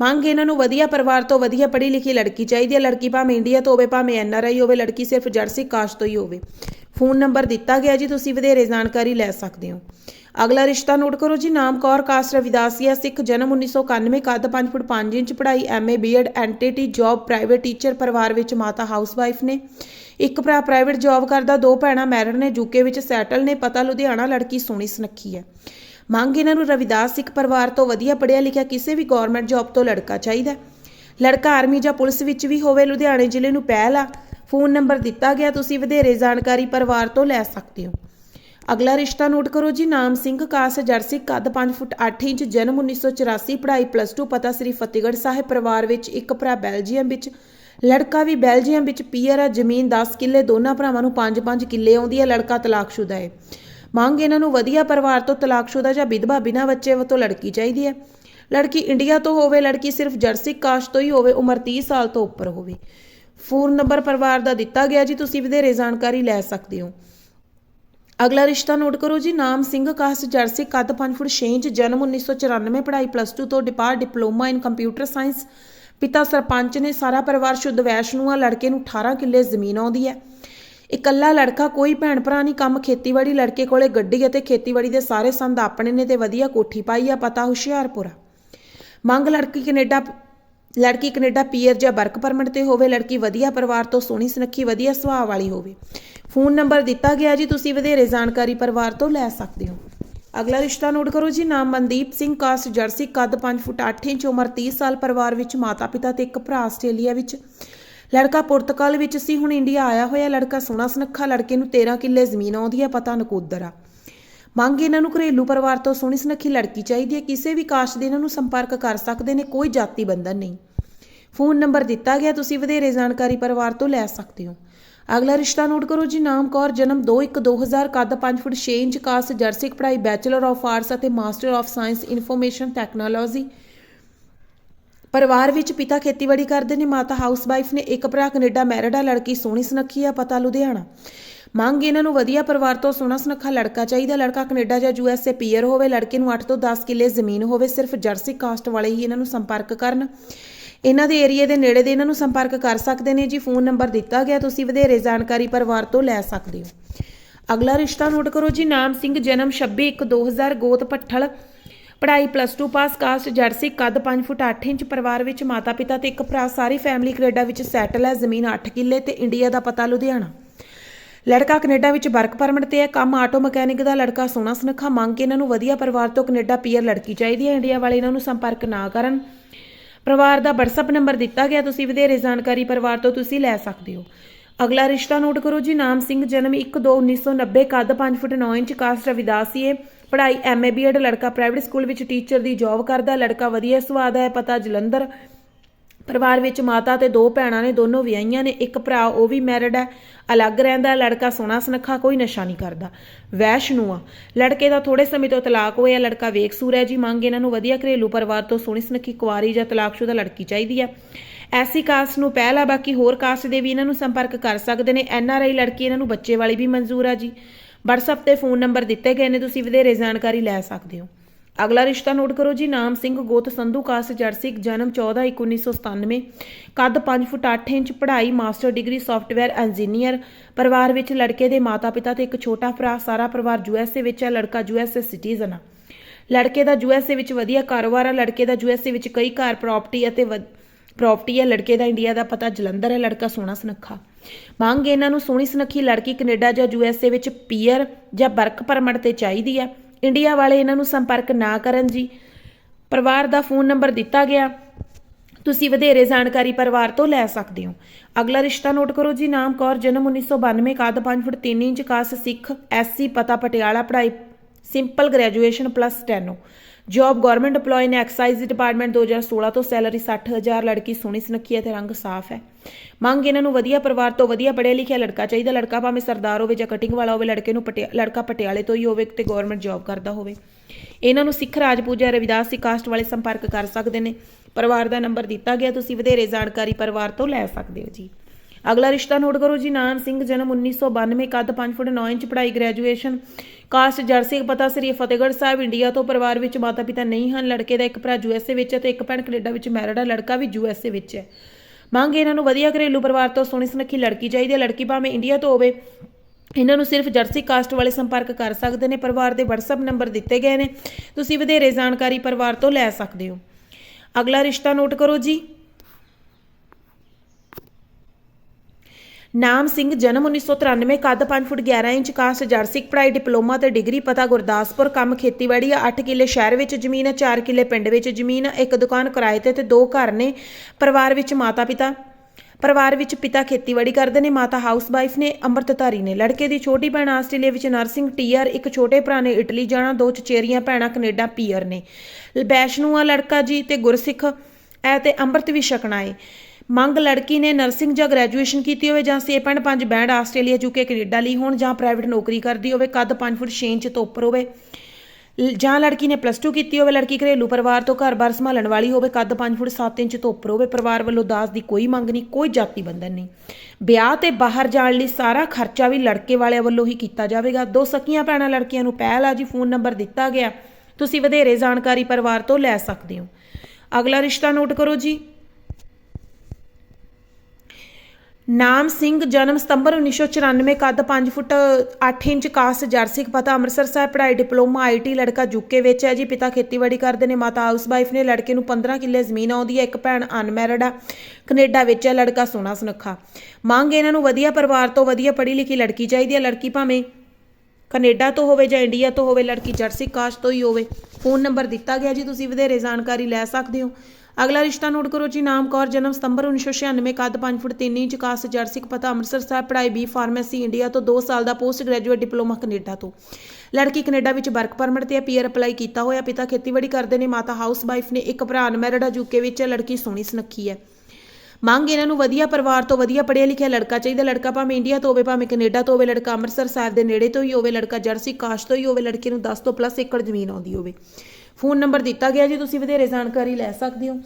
ਮੰਗ ਇਹਨਾਂ ਨੂੰ ਵਧੀਆ ਪਰਿਵਾਰ ਤੋਂ ਵਧੀਆ ਪੜ੍ਹੀ ਲਿਖੀ ਲੜਕੀ ਚਾਹੀਦੀ ਹੈ। ਲੜਕੀ ਭਾਵੇਂ ਇੰਡੀਆ ਤੋਂ ਹੋਵੇ, ਭਾਵੇਂ ਐਨਆਰਆਈ ਹੋਵੇ, ਲੜਕੀ ਸਿਰਫ ਜਰਸੀ ਕਾਸ਼ ਤੋਂ ਹੀ ਹੋਵੇ। ਫੋਨ ਨੰਬਰ ਦਿੱਤਾ ਗਿਆ ਜੀ, ਤੁਸੀਂ ਵਧੇਰੇ ਜਾਣਕਾਰੀ ਲੈ ਸਕਦੇ ਹੋ। ਅਗਲਾ ਰਿਸ਼ਤਾ ਨੋਟ ਕਰੋ ਜੀ, ਨਾਮ ਕੌਰ ਕਾਸਟ ਰਵਿਦਾਸੀਆ ਸਿੱਖ, ਜਨਮ 1991 ਕੱਦ 5 ਫੁੱਟ 5 ਇੰਚ, ਪੜ੍ਹਾਈ MA BEd NTT job private teacher, ਪਰਿਵਾਰ ਵਿੱਚ ਮਾਤਾ ਹਾਊਸਵਾਈਫ ਨੇ। ਇੱਕ ਭਰਾ ਪ੍ਰਾਈਵੇਟ ਜੌਬ ਕਰਦਾ, ਦੋ ਭੈਣਾਂ ਮੈਰਿਡ ਨੇ ਯੂਕੇ ਵਿੱਚ ਸੈਟਲ ਨੇ, ਪਤਾ ਲੁਧਿਆਣਾ ਲੜਕੀ ਸੋਹਣੀ ਸੁਨੱਖੀ ਹੈ। ਮੰਗ ਇਹਨਾਂ ਨੂੰ ਰਵਿਦਾਸ ਸਿੱਖ ਪਰਿਵਾਰ ਤੋਂ ਵਧੀਆ ਪੜ੍ਹਿਆ ਲਿਖਿਆ ਕਿਸੇ ਵੀ ਗਵਰਨਮੈਂਟ ਜੌਬ ਤੋਂ ਲੜਕਾ ਚਾਹੀਦਾ ਲੜਕਾ ਆਰਮੀ ਜਾਂ ਪੁਲਿਸ ਵਿੱਚ ਵੀ ਹੋਵੇ, ਲੁਧਿਆਣੇ ਜ਼ਿਲ੍ਹੇ ਨੂੰ ਪਹਿਲ ਆ। ਫੋਨ ਨੰਬਰ ਦਿੱਤਾ ਗਿਆ, ਤੁਸੀਂ ਵਧੇਰੇ ਜਾਣਕਾਰੀ ਪਰਿਵਾਰ ਤੋਂ ਲੈ ਸਕਦੇ ਹੋ। ਅਗਲਾ ਰਿਸ਼ਤਾ ਨੋਟ ਕਰੋ ਜੀ, ਨਾਮ ਸਿੰਘ ਕਾਸ, ਜਰਸੀ ਕੱਦ 5 ਫੁੱਟ 8 ਇੰਚ, ਜਨਮ 1984 ਪੜ੍ਹਾਈ ਪਲੱਸ 2 ਪਤਾ ਸ੍ਰੀ ਫਤਿਹਗੜ੍ਹ ਸਾਹਿਬ ਪਰਿਵਾਰ ਵਿੱਚ ਇੱਕ ਭਰਾ ਬੈਲਜੀਅਮ ਵਿੱਚ। ਲੜਕਾ ਵੀ ਬੈਲਜੀਅਮ ਵਿੱਚ ਪੀਅਰ ਆ, ਜ਼ਮੀਨ 10 ਕਿੱਲੇ, ਦੋਨਾਂ ਭਰਾਵਾਂ ਨੂੰ 5-5 ਕਿੱਲੇ ਆਉਂਦੀ ਹੈ ਲੜਕਾ ਤਲਾਕਸ਼ੁਦਾ ਹੈ। ਮੰਗ ਇਹਨਾਂ ਨੂੰ ਵਧੀਆ ਪਰਿਵਾਰ ਤੋਂ ਤਲਾਕਸ਼ੁਦਾ ਜਾਂ ਵਿਧਵਾ ਬਿਨਾਂ ਬੱਚੇ ਤੋਂ ਲੜਕੀ ਚਾਹੀਦੀ ਹੈ। ਲੜਕੀ ਇੰਡੀਆ ਤੋਂ ਹੋਵੇ, ਲੜਕੀ ਸਿਰਫ ਜਰਸੀ ਕਾਸਟ ਤੋਂ ਹੀ ਹੋਵੇ, ਉਮਰ 30 ਸਾਲ ਤੋਂ ਉੱਪਰ ਹੋਵੇ। ਫੋਨ ਨੰਬਰ ਪਰਿਵਾਰ ਦਾ ਦਿੱਤਾ ਗਿਆ ਜੀ, ਤੁਸੀਂ ਵਧੇਰੇ ਜਾਣਕਾਰੀ ਲੈ ਸਕਦੇ ਹੋ। ਅਗਲਾ ਰਿਸ਼ਤਾ ਨੋਟ ਕਰੋ ਜੀ, ਨਾਮ ਸਿੰਘ ਕਾਸ, ਜਰਸੀ ਕੱਦ 5 ਫੁੱਟ 6 ਇੰਚ, ਜਨਮ 1994 ਪੜ੍ਹਾਈ ਪਲੱਸ 2 ਤੋਂ depart diploma in computer science. ਪਿਤਾ ਸਰਪੰਚ ਨੇ, ਸਾਰਾ ਪਰਿਵਾਰ ਸ਼ੁੱਧ ਵੈਸ਼ਨੂ ਆ, ਲੜਕੇ ਨੂੰ 18 ਕਿੱਲੇ ਜ਼ਮੀਨ ਆਉਂਦੀ ਹੈ। ਇਕੱਲਾ ਲੜਕਾ ਕੋਈ ਭੈਣ ਭਰਾ ਨਹੀਂ, ਕੰਮ ਖੇਤੀਬਾੜੀ ਲੜਕੇ ਕੋਲੇ ਗੱਡੀ ਅਤੇ ਖੇਤੀਬਾੜੀ ਦੇ ਸਾਰੇ ਸੰਦ ਆਪਣੇ ਨੇ ਤੇ ਵਧੀਆ ਕੋਠੀ ਪਾਈ ਆ, ਪਤਾ ਹੁਸ਼ਿਆਰਪੁਰਾ ਮੰਗ ਲੜਕੀ ਕੈਨੇਡਾ ਲੜਕੀ ਕੈਨੇਡਾ ਪੀਅਰ ਜਾਂ ਵਰਕ ਪਰਮਿਟ ਤੇ ਹੋਵੇ, ਲੜਕੀ ਵਧੀਆ ਪਰਿਵਾਰ ਤੋਂ ਸੋਹਣੀ ਸੁਨੱਖੀ, ਵਧੀਆ ਸੁਭਾਅ ਵਾਲੀ ਹੋਵੇ। ਫੋਨ ਨੰਬਰ ਦਿੱਤਾ ਗਿਆ ਜੀ, ਤੁਸੀਂ ਵਧੇਰੇ ਜਾਣਕਾਰੀ ਪਰਿਵਾਰ ਤੋਂ ਲੈ ਸਕਦੇ ਹੋ। ਅਗਲਾ ਰਿਸ਼ਤਾ ਨੋਟ ਕਰੋ ਜੀ, ਨਾਮ ਮਨਦੀਪ ਸਿੰਘ ਕਾਸਟ ਜਰਸੀ, ਕੱਦ 5 ਫੁੱਟ 8 ਇੰਚ, ਉਮਰ 30 ਸਾਲ, ਪਰਿਵਾਰ ਵਿੱਚ ਮਾਤਾ ਪਿਤਾ ਤੇ ਇੱਕ ਭਰਾ ਆਸਟ੍ਰੇਲੀਆ ਵਿੱਚ। ਲੜਕਾ ਪੁਰਤਗਾਲ ਵਿੱਚ ਸੀ, ਹੁਣ ਇੰਡੀਆ ਆਇਆ ਹੋਇਆ। ਲੜਕਾ ਸੋਹਣਾ ਸੁਨੱਖਾ, ਲੜਕੇ ਨੂੰ 13 ਕਿੱਲੇ ਜ਼ਮੀਨ ਆਉਂਦੀ ਹੈ ਪਤਾ ਨਕੋਦਰ ਆ। ਮੰਗ ਇਹਨਾਂ ਨੂੰ ਘਰੇਲੂ ਪਰਿਵਾਰ ਤੋਂ ਸੋਹਣੀ ਸੁਨੱਖੀ ਲੜਕੀ ਚਾਹੀਦੀ ਹੈ ਕਿਸੇ ਵੀ ਕਾਸ਼ ਦੇ ਇਹਨਾਂ ਨੂੰ ਸੰਪਰਕ ਕਰ ਸਕਦੇ ਨੇ, ਕੋਈ ਜਾਤੀ ਬੰਧਨ ਨਹੀਂ। ਫੋਨ ਨੰਬਰ ਦਿੱਤਾ ਗਿਆ, ਤੁਸੀਂ ਵਧੇਰੇ ਜਾਣਕਾਰੀ ਪਰਿਵਾਰ ਤੋਂ ਲੈ ਸਕਦੇ ਹੋ। ਅਗਲਾ ਰਿਸ਼ਤਾ ਨੋਟ ਕਰੋ ਜੀ, ਨਾਮ ਕੌਰ, ਜਨਮ 2-1-2000 ਕੱਦ 5 ਫੁੱਟ 6 ਇੰਚ, ਕਾਸਟ ਜਰਸਿਕ ਪੜ੍ਹਾਈ ਬੈਚਲਰ ਆਫ ਆਰਟਸ ਅਤੇ master of science information technology. ਪਰਿਵਾਰ ਵਿੱਚ ਪਿਤਾ ਖੇਤੀਬਾੜੀ ਕਰਦੇ ਨੇ, ਮਾਤਾ ਹਾਊਸਵਾਈਫ ਨੇ, ਇੱਕ ਭਰਾ ਕੈਨੇਡਾ ਮੈਰਿਡ ਆ, ਲੜਕੀ ਸੋਹਣੀ ਸੁਨੱਖੀ ਆ, ਪਤਾ ਲੁਧਿਆਣਾ। ਮੰਗ ਇਹਨਾਂ ਨੂੰ ਵਧੀਆ ਪਰਿਵਾਰ ਤੋਂ ਸੋਹਣਾ ਸੁਨੱਖਾ ਲੜਕਾ ਚਾਹੀਦਾ, ਲੜਕਾ ਕੈਨੇਡਾ ਜਾਂ ਯੂਐਸਏ ਪੀਅਰ ਹੋਵੇ, ਲੜਕੇ ਨੂੰ 8 ਤੋਂ 10 ਕਿੱਲੇ ਜ਼ਮੀਨ ਹੋਵੇ, ਸਿਰਫ ਜਰਸੀ ਕਾਸਟ ਵਾਲੇ ਹੀ ਇਹਨਾਂ ਨੂੰ ਸੰਪਰਕ ਕਰਨ। ਇਹਨਾਂ ਦੇ ਏਰੀਆ ਦੇ ਨੇੜੇ ਦੇ ਇਹਨਾਂ ਨੂੰ ਸੰਪਰਕ ਕਰ ਸਕਦੇ ਨੇ ਜੀ, ਫੋਨ ਨੰਬਰ ਦਿੱਤਾ ਗਿਆ, ਤੁਸੀਂ ਵਧੇਰੇ ਜਾਣਕਾਰੀ ਪਰਿਵਾਰ ਤੋਂ ਲੈ ਸਕਦੇ ਹੋ। ਅਗਲਾ ਰਿਸ਼ਤਾ ਨੋਟ ਕਰੋ ਜੀ, ਨਾਮ ਸਿੰਘ, ਜਨਮ 26/1/2000 ਗੋਤ ਪੱਠਲ ਪੜ੍ਹਾਈ ਪਲੱਸ 2 ਪਾਸ ਕਾਸਟ ਜਰਸੀ ਕੱਦ 5 ਫੁੱਟ 8 ਇੰਚ ਪਰਿਵਾਰ ਵਿੱਚ ਮਾਤਾ ਪਿਤਾ ਤੇ ਇੱਕ ਭਰਾ, ਸਾਰੀ ਫੈਮਿਲੀ ਕੈਨੇਡਾ ਵਿੱਚ ਸੈਟਲ ਹੈ, ਜ਼ਮੀਨ 8 ਕਿੱਲੇ ਤੇ ਇੰਡੀਆ ਦਾ ਪਤਾ ਲੁਧਿਆਣਾ। ਲੜਕਾ ਕੈਨੇਡਾ ਵਿੱਚ ਵਰਕ ਪਰਮਿਟ ਤੇ ਹੈ, ਕੰਮ ਆਟੋ ਮਕੈਨਿਕ ਦਾ ਲੜਕਾ ਸੋਹਣਾ ਸੁਨੱਖਾ, ਮੰਗ ਕੇ ਇਹਨਾਂ ਨੂੰ ਵਧੀਆ ਪਰਿਵਾਰ ਤੋਂ ਕੈਨੇਡਾ ਪੀਅਰ ਲੜਕੀ ਚਾਹੀਦੀ ਹੈ ਇੰਡੀਆ ਵਾਲੇ ਇਹਨਾਂ ਨੂੰ ਸੰਪਰਕ ਨਾ ਕਰਨ। ਪਰਿਵਾਰ ਦਾ WhatsApp ਨੰਬਰ ਦਿੱਤਾ ਗਿਆ, ਤੁਸੀਂ ਵਧੇਰੇ ਜਾਣਕਾਰੀ ਪਰਿਵਾਰ ਤੋਂ ਤੁਸੀਂ ਲੈ ਸਕਦੇ ਹੋ। ਅਗਲਾ ਰਿਸ਼ਤਾ ਨੋਟ ਕਰੋ ਜੀ, ਨਾਮ ਸਿੰਘ, ਜਨਮ 1/2/1990 ਕੱਦ 5 ਫੁੱਟ 9 ਇੰਚ ਕਾਸਟ ਰਵਿਦਾਸੀਏ ਪੜ੍ਹਾਈ ਐਮਏ ਬੀਐਡ ਲੜਕਾ ਪ੍ਰਾਈਵੇਟ ਸਕੂਲ ਵਿੱਚ ਟੀਚਰ ਦੀ ਜੌਬ ਕਰਦਾ, ਲੜਕਾ ਵਧੀਆ ਸੁਭਾਅ ਦਾ ਹੈ, ਪਤਾ ਜਲੰਧਰ ਪਰਿਵਾਰ ਵਿੱਚ ਮਾਤਾ ਤੇ ਦੋ ਭੈਣਾਂ ਨੇ, ਦੋਨੋਂ ਵਿਆਹੀਆਂ ਨੇ, ਇੱਕ ਭਰਾ, ਉਹ ਵੀ ਮੈਰਿਡ ਹੈ, ਅਲੱਗ ਰਹਿੰਦਾ, ਲੜਕਾ ਸੋਹਣਾ ਸੁਨੱਖਾ, ਕੋਈ ਨਸ਼ਾ ਨਹੀਂ ਕਰਦਾ। ਵੈਸ਼ਨੂ ਆ, ਲੜਕੇ ਦਾ ਥੋੜੇ ਸਮੇਂ ਤੋਂ ਤਲਾਕ ਹੋਇਆ, ਲੜਕਾ ਵੇਖਸੂਰ ਹੈ ਜੀ, ਮੰਗ ਇਹਨਾਂ ਨੂੰ ਵਧੀਆ ਘਰੇਲੂ ਪਰਿਵਾਰ ਤੋਂ ਸੋਹਣੀ ਸੁਨੱਖੀ ਕੁਆਰੀ ਜਾਂ ਤਲਾਕਸ਼ੁਦਾ ਲੜਕੀ ਚਾਹੀਦੀ ਹੈ। ਐਸੀ ਕਾਸਟ ਨੂੰ ਪਹਿਲਾ ਬਾਕੀ ਹੋਰ ਕਾਸਟ ਦੇ ਵੀ ਇਹਨਾਂ ਨੂੰ ਸੰਪਰਕ ਕਰ ਸਕਦੇ ਨੇ ਐਨਆਰਆਈ ਲੜਕੀ ਇਹਨਾਂ ਨੂੰ ਬੱਚੇ ਵਾਲੀ ਵੀ ਮਨਜ਼ੂਰ ਆ ਜੀ। WhatsApp ਤੇ ਫੋਨ ਨੰਬਰ ਦਿੱਤੇ ਗਏ ਨੇ, ਤੁਸੀਂ ਵਧੇਰੇ ਜਾਣਕਾਰੀ ਲੈ ਸਕਦੇ ਹੋ। ਅਗਲਾ ਰਿਸ਼ਤਾ ਨੋਟ ਕਰੋ ਜੀ, ਨਾਮ ਸਿੰਘ ਗੋਤ ਸੰਧੂ ਕਾਸ ਜਰਸਿਕ ਜਨਮ 14/1997 ਕੱਦ 5 ਫੁੱਟ 8 ਇੰਚ, ਪੜ੍ਹਾਈ ਮਾਸਟਰ ਡਿਗਰੀ ਸੌਫਟਵੇਅਰ ਇੰਜੀਨੀਅਰ ਪਰਿਵਾਰ ਵਿੱਚ ਲੜਕੇ ਦੇ ਮਾਤਾ-ਪਿਤਾ ਤੇ ਇੱਕ ਛੋਟਾ ਭਰਾ, ਸਾਰਾ ਪਰਿਵਾਰ ਯੂਐਸਏ ਵਿੱਚ ਹੈ, ਲੜਕਾ ਯੂਐਸਏ ਸਿਟੀਜ਼ਨ ਆ। ਲੜਕੇ ਦਾ ਯੂਐਸਏ ਵਿੱਚ ਵਧੀਆ ਕਾਰੋਬਾਰ ਆ, ਲੜਕੇ ਦਾ ਯੂਐਸਏ ਵਿੱਚ ਕਈ ਘਰ ਪ੍ਰਾਪਰਟੀ ਅਤੇ ਪ੍ਰਾਪਰਟੀ ਹੈ, ਲੜਕੇ ਦਾ ਇੰਡੀਆ ਦਾ ਪਤਾ, ਜਲੰਧਰ ਹੈ, ਲੜਕਾ ਸੋਹਣਾ ਸੁਨੱਖਾ। ਮੰਗ ਇਹਨਾਂ ਨੂੰ ਸੋਹਣੀ ਸੁਨੱਖੀ ਲੜਕੀ ਕੈਨੇਡਾ ਜਾਂ ਯੂਐਸਏ ਵਿੱਚ ਪੀਅਰ ਜਾਂ ਵਰਕ ਪਰਮਿਟ ਤੇ ਚਾਹੀਦੀ ਹੈ। ਇੰਡੀਆ ਵਾਲੇ ਇਹਨਾਂ ਨੂੰ ਸੰਪਰਕ ਨਾ ਕਰਨ ਜੀ। ਪਰਿਵਾਰ ਦਾ ਫੋਨ ਨੰਬਰ ਦਿੱਤਾ ਗਿਆ। ਤੁਸੀਂ ਵਧੇਰੇ ਜਾਣਕਾਰੀ ਪਰਿਵਾਰ ਤੋਂ ਲੈ ਸਕਦੇ ਹੋ। ਅਗਲਾ ਰਿਸ਼ਤਾ ਨੋਟ ਕਰੋ ਜੀ, ਨਾਮ ਕੌਰ, ਜਨਮ 1992 ਕੱਦ 5 ਫੁੱਟ 3 ਇੰਚ, ਕਾਸ ਸਿੱਖ ਐਸਸੀ ਪਤਾ ਪਟਿਆਲਾ, ਪੜ੍ਹਾਈ simple graduation plus steno job government EMPLOYE ਨੇ ਐਕਸਾਈਜ਼ ਡਿਪਾਰਟਮੈਂਟ 2016 ਤੋਂ ਸੈਲਰੀ 60000 ਲੜਕੀ ਸੋਹਣੀ ਸੁਨੱਖੀ ਹੈ ਤੇ ਰੰਗ ਸਾਫ਼ ਹੈ। ਮੰਗ ਇਹਨਾਂ ਨੂੰ ਵਧੀਆ ਪਰਿਵਾਰ ਤੋਂ ਵਧੀਆ ਪੜ੍ਹਿਆ ਲਿਖਿਆ ਲੜਕਾ ਚਾਹੀਦਾ, ਲੜਕਾ ਭਾਵੇਂ ਸਰਦਾਰ ਹੋਵੇ ਜਾਂ ਕਟਿੰਗ ਵਾਲਾ ਹੋਵੇ, ਲੜਕੇ ਨੂੰ ਪਟਿਆ, ਲੜਕਾ ਪਟਿਆਲੇ ਤੋਂ ਹੀ ਹੋਵੇ ਤੇ ਗਵਰਨਮੈਂਟ ਜੌਬ ਕਰਦਾ ਹੋਵੇ। ਇਹਨਾਂ ਨੂੰ ਸਿੱਖ ਰਾਜ ਪੂਜਾ ਰਵਿਦਾਸ ਦੀ ਕਾਸਟ ਵਾਲੇ ਸੰਪਰਕ ਕਰ ਸਕਦੇ ਨੇ। ਪਰਿਵਾਰ ਦਾ ਨੰਬਰ ਦਿੱਤਾ ਗਿਆ, ਤੁਸੀਂ ਵਧੇਰੇ ਜਾਣਕਾਰੀ ਪਰਿਵਾਰ ਤੋਂ ਲੈ ਸਕਦੇ ਹੋ ਜੀ। ਅਗਲਾ ਰਿਸ਼ਤਾ ਨੋਟ ਕਰੋ ਜੀ ਨਾਮ ਸਿੰਘ, ਜਨਮ 1992 ਕੱਦ 5 ਫੁੱਟ 9 ਇੰਚ, ਪੜ੍ਹਾਈ ਗ੍ਰੈਜੂਏਸ਼ਨ ਕਾਸਟ ਜਰਸੀ ਪਤਾ ਸ੍ਰੀ ਫਤਿਹਗੜ੍ਹ ਸਾਹਿਬ, ਇੰਡੀਆ ਤੋਂ ਪਰਿਵਾਰ ਵਿੱਚ ਮਾਤਾ ਪਿਤਾ ਨਹੀਂ ਹਨ, ਲੜਕੇ ਦਾ ਇੱਕ ਭਰਾ ਯੂਐਸਏ ਵਿੱਚ ਹੈ ਤੇ ਇੱਕ ਭੈਣ ਕੈਨੇਡਾ ਵਿੱਚ ਮੈਰਿਡ ਹੈ ਲੜਕਾ ਵੀ ਯੂਐਸਏ ਵਿੱਚ ਹੈ। ਮੰਗ ਇਹਨਾਂ ਨੂੰ ਵਧੀਆ ਘਰੇਲੂ ਪਰਿਵਾਰ ਤੋਂ ਸੋਹਣੀ ਸੁਨੱਖੀ ਲੜਕੀ ਚਾਹੀਦੀ ਹੈ। ਲੜਕੀ ਭਾਵੇਂ ਇੰਡੀਆ ਤੋਂ ਹੋਵੇ, ਇਹਨਾਂ ਨੂੰ ਸਿਰਫ ਜਰਸੀ ਕਾਸਟ ਵਾਲੇ ਸੰਪਰਕ ਕਰ ਸਕਦੇ ਨੇ। ਪਰਿਵਾਰ ਦੇ WhatsApp ਨੰਬਰ ਦਿੱਤੇ ਗਏ ਨੇ। ਤੁਸੀਂ ਵਧੇਰੇ ਜਾਣਕਾਰੀ ਪਰਿਵਾਰ ਤੋਂ ਲੈ ਸਕਦੇ ਹੋ। ਅਗਲਾ ਰਿਸ਼ਤਾ ਨੋਟ ਕਰੋ ਜੀ। ਨਾਮ ਸਿੰਘ, ਜਨਮ 1993 ਕੱਦ 5 ਫੁੱਟ 11 ਇੰਚ ਕਾਸਟ ਜਰਸਿਕ ਪੜ੍ਹਾਈ, ਡਿਪਲੋਮਾ ਤੇ ਡਿਗਰੀ, ਪਤਾ ਗੁਰਦਾਸਪੁਰ, ਕੰਮ ਖੇਤੀਬਾੜੀ ਆ 8 ਕਿੱਲੇ ਸ਼ਹਿਰ ਵਿੱਚ ਜ਼ਮੀਨ ਹੈ 4 ਕਿੱਲੇ ਪਿੰਡ ਵਿੱਚ ਜ਼ਮੀਨ, ਇੱਕ ਦੁਕਾਨ ਕਿਰਾਏ ਤੇ ਤੇ ਦੋ ਘਰ ਨੇ ਪਰਿਵਾਰ ਵਿੱਚ ਮਾਤਾ ਪਿਤਾ ਪਰਿਵਾਰ ਵਿੱਚ ਪਿਤਾ ਖੇਤੀਬਾੜੀ ਕਰਦੇ ਨੇ, ਮਾਤਾ ਹਾਊਸ ਵਾਈਫ ਨੇ, ਅੰਮ੍ਰਿਤਧਾਰੀ ਨੇ। ਲੜਕੇ ਦੀ ਛੋਟੀ ਭੈਣ ਆਸਟ੍ਰੇਲੀਆ ਵਿੱਚ ਨਰਸਿੰਗ, ਟੀਆਰ, ਇੱਕ ਛੋਟੇ ਭਰਾ ਨੇ, ਇਟਲੀ ਜਾਣਾ, ਦੋ ਚਚੇਰੀਆਂ, ਭੈਣਾਂ ਕੈਨੇਡਾ ਪੀਅਰ ਨੇ। ਵੈਸ਼ਨੂ ਆ ਲੜਕਾ ਜੀ ਤੇ ਗੁਰਸਿੱਖ, ਐ ਤੇ ਅੰਮ੍ਰਿਤ ਵੀ ਛਕਣਾ ਏ। ਮੰਗ ਲੜਕੀ ਨੇ ਨਰਸਿੰਗ ਜਾਂ ਗ੍ਰੈਜੂਏਸ਼ਨ ਕੀਤੀ ਹੋਵੇ ਜਾਂ 6.5 ਬੈਂਡ ਆਸਟ੍ਰੇਲੀਆ, ਯੂਕੇ, ਕੈਨੇਡਾ ਲਈ ਹੋਣ ਜਾਂ ਪ੍ਰਾਈਵੇਟ ਨੌਕਰੀ ਕਰਦੀ ਹੋਵੇ, ਕੱਦ 5 ਫੁੱਟ 6 ਇੰਚ ਤੋਂ ਉੱਪਰ ਹੋਵੇ। ਲ- ਜਾਂ ਲੜਕੀ ਨੇ ਪਲੱਸ 2 ਕੀਤੀ ਹੋਵੇ, ਲੜਕੀ ਘਰੇਲੂ ਪਰਿਵਾਰ ਤੋਂ ਘਰ-ਬਾਰ ਸੰਭਾਲਣ ਵਾਲੀ ਹੋਵੇ, ਕੱਦ 5 ਫੁੱਟ 7 ਇੰਚ ਤੋਂ ਉੱਪਰ ਹੋਵੇ, ਪਰਿਵਾਰ ਵੱਲੋਂ ਦਾਜ ਦੀ ਕੋਈ ਮੰਗ ਨਹੀਂ, ਕੋਈ ਜਾਤੀ ਬੰਧਨ ਨਹੀਂ। ਵਿਆਹ ਤੇ ਬਾਹਰ ਜਾਣ ਲਈ ਸਾਰਾ ਖਰਚਾ ਵੀ ਲੜਕੇ ਵਾਲਿਆਂ ਵੱਲੋਂ ਹੀ ਕੀਤਾ ਜਾਵੇਗਾ। ਦੋ ਸਕੀਆਂ ਭੈਣਾਂ ਲੜਕੀਆਂ ਨੂੰ ਪਹਿਲ ਆ ਜੀ, ਫੋਨ ਨੰਬਰ ਦਿੱਤਾ ਗਿਆ। ਤੁਸੀਂ ਵਧੇਰੇ ਜਾਣਕਾਰੀ ਪਰਿਵਾਰ ਤੋਂ ਲੈ ਸਕਦੇ ਹੋ। ਅਗਲਾ ਰਿਸ਼ਤਾ ਨੋਟ ਕਰੋ ਜੀ। ਨਾਮ ਸਿੰਘ, ਜਨਮ ਸਤੰਬਰ 1994 ਕੱਦ 5 ਫੁੱਟ 8 ਇੰਚ ਕਾਸਟ ਜਰਸਿਕ ਪਤਾ ਅੰਮ੍ਰਿਤਸਰ ਸਾਹਿਬ, ਪੜ੍ਹਾਈ, ਡਿਪਲੋਮਾ ਆਈਟੀ ਲੜਕਾ ਯੂਕੇ ਵਿੱਚ ਹੈ ਜੀ। ਪਿਤਾ ਖੇਤੀਬਾੜੀ ਕਰਦੇ ਨੇ, ਮਾਤਾ ਹਾਊਸ ਵਾਈਫ ਨੇ। ਲੜਕੇ ਨੂੰ 15 ਕਿੱਲੇ ਜ਼ਮੀਨ ਆਉਂਦੀ ਹੈ, ਇੱਕ ਭੈਣ ਅਨਮੈਰਿਡ ਆ ਕੈਨੇਡਾ ਵਿੱਚ ਹੈ, ਲੜਕਾ ਸੋਹਣਾ ਸੁਨੱਖਾ। ਮੰਗ ਇਹਨਾਂ ਨੂੰ ਵਧੀਆ ਪਰਿਵਾਰ ਤੋਂ ਵਧੀਆ ਪੜ੍ਹੀ ਲਿਖੀ ਲੜਕੀ ਚਾਹੀਦੀ ਹੈ। ਲੜਕੀ ਭਾਵੇਂ ਕੈਨੇਡਾ ਤੋਂ ਹੋਵੇ ਜਾਂ ਇੰਡੀਆ ਤੋਂ ਹੋਵੇ, ਲੜਕੀ ਜਰਸੀ, ਕਾਸ ਤੋਂ ਹੀ ਹੋਵੇ। ਫੋਨ ਨੰਬਰ ਦਿੱਤਾ ਗਿਆ ਜੀ, ਤੁਸੀਂ ਵਧੇਰੇ ਜਾਣਕਾਰੀ ਲੈ ਸਕਦੇ ਹੋ। ਅਗਲਾ ਰਿਸ਼ਤਾ ਨੋਟ ਕਰੋ ਜੀ ਨਾਮ ਕੌਰ ਜਨਮ ਸਤੰਬਰ 1996 ਕੱਦ 5 ਫੁੱਟ 3 ਇੰਚ ਕਾਸਟ ਜਰਸਿਕ ਪਤਾ ਅੰਮ੍ਰਿਤਸਰ ਸਾਹਿਬ ਪੜ੍ਹਾਈ ਬੀ ਫਾਰਮੇਸੀ ਇੰਡੀਆ ਤੋਂ 2 ਸਾਲ ਦਾ ਪੋਸਟ ਗ੍ਰੈਜੂਏਟ ਡਿਪਲੋਮਾ ਕੈਨੇਡਾ ਤੋਂ। ਲੜਕੀ ਕੈਨੇਡਾ ਵਿੱਚ ਵਰਕ ਪਰਮਿਟ ਤੇ ਪੀਆਰ ਅਪਲਾਈ ਕੀਤਾ ਹੋਇਆ ਪਿਤਾ ਖੇਤੀਬਾੜੀ ਕਰਦੇ ਨੇ ਮਾਤਾ ਹਾਊਸ ਵਾਈਫ ਨੇ ਇੱਕ ਭਰਾ ਅਨਮੈਰਿਡ ਯੂਕੇ ਵਿੱਚ ਹੈ, ਲੜਕੀ ਸੋਹਣੀ ਸੁਨੱਖੀ ਹੈ। ਮੰਗ ਇਹਨਾਂ ਨੂੰ ਵਧੀਆ ਪਰਿਵਾਰ ਤੋਂ ਵਧੀਆ ਪੜ੍ਹਿਆ ਲਿਖਿਆ ਲੜਕਾ ਚਾਹੀਦਾ ਲੜਕਾ ਭਾਵੇਂ ਇੰਡੀਆ ਤੋਂ ਹੋਵੇ ਭਾਵੇਂ ਕੈਨੇਡਾ ਤੋਂ ਹੋਵੇ ਲੜਕਾ ਅੰਮ੍ਰਿਤਸਰ ਸਾਹਿਬ ਦੇ ਨੇੜੇ ਤੋਂ ਹੀ ਹੋਵੇ ਲੜਕਾ ਜਰਸੀ ਕਾਸ਼ ਤੋਂ ਹੀ ਹੋਵੇ ਲੜਕੇ ਨੂੰ 10 ਤੋਂ ਪਲੱਸ ਏਕੜ ਜ਼ਮੀਨ ਆਉਂਦੀ ਹੋਵੇ। ਫੋਨ ਨੰਬਰ ਦਿੱਤਾ ਗਿਆ ਜੀ ਤੁਸੀਂ ਵਧੇਰੇ ਜਾਣਕਾਰੀ ਲੈ ਸਕਦੇ ਹੋ।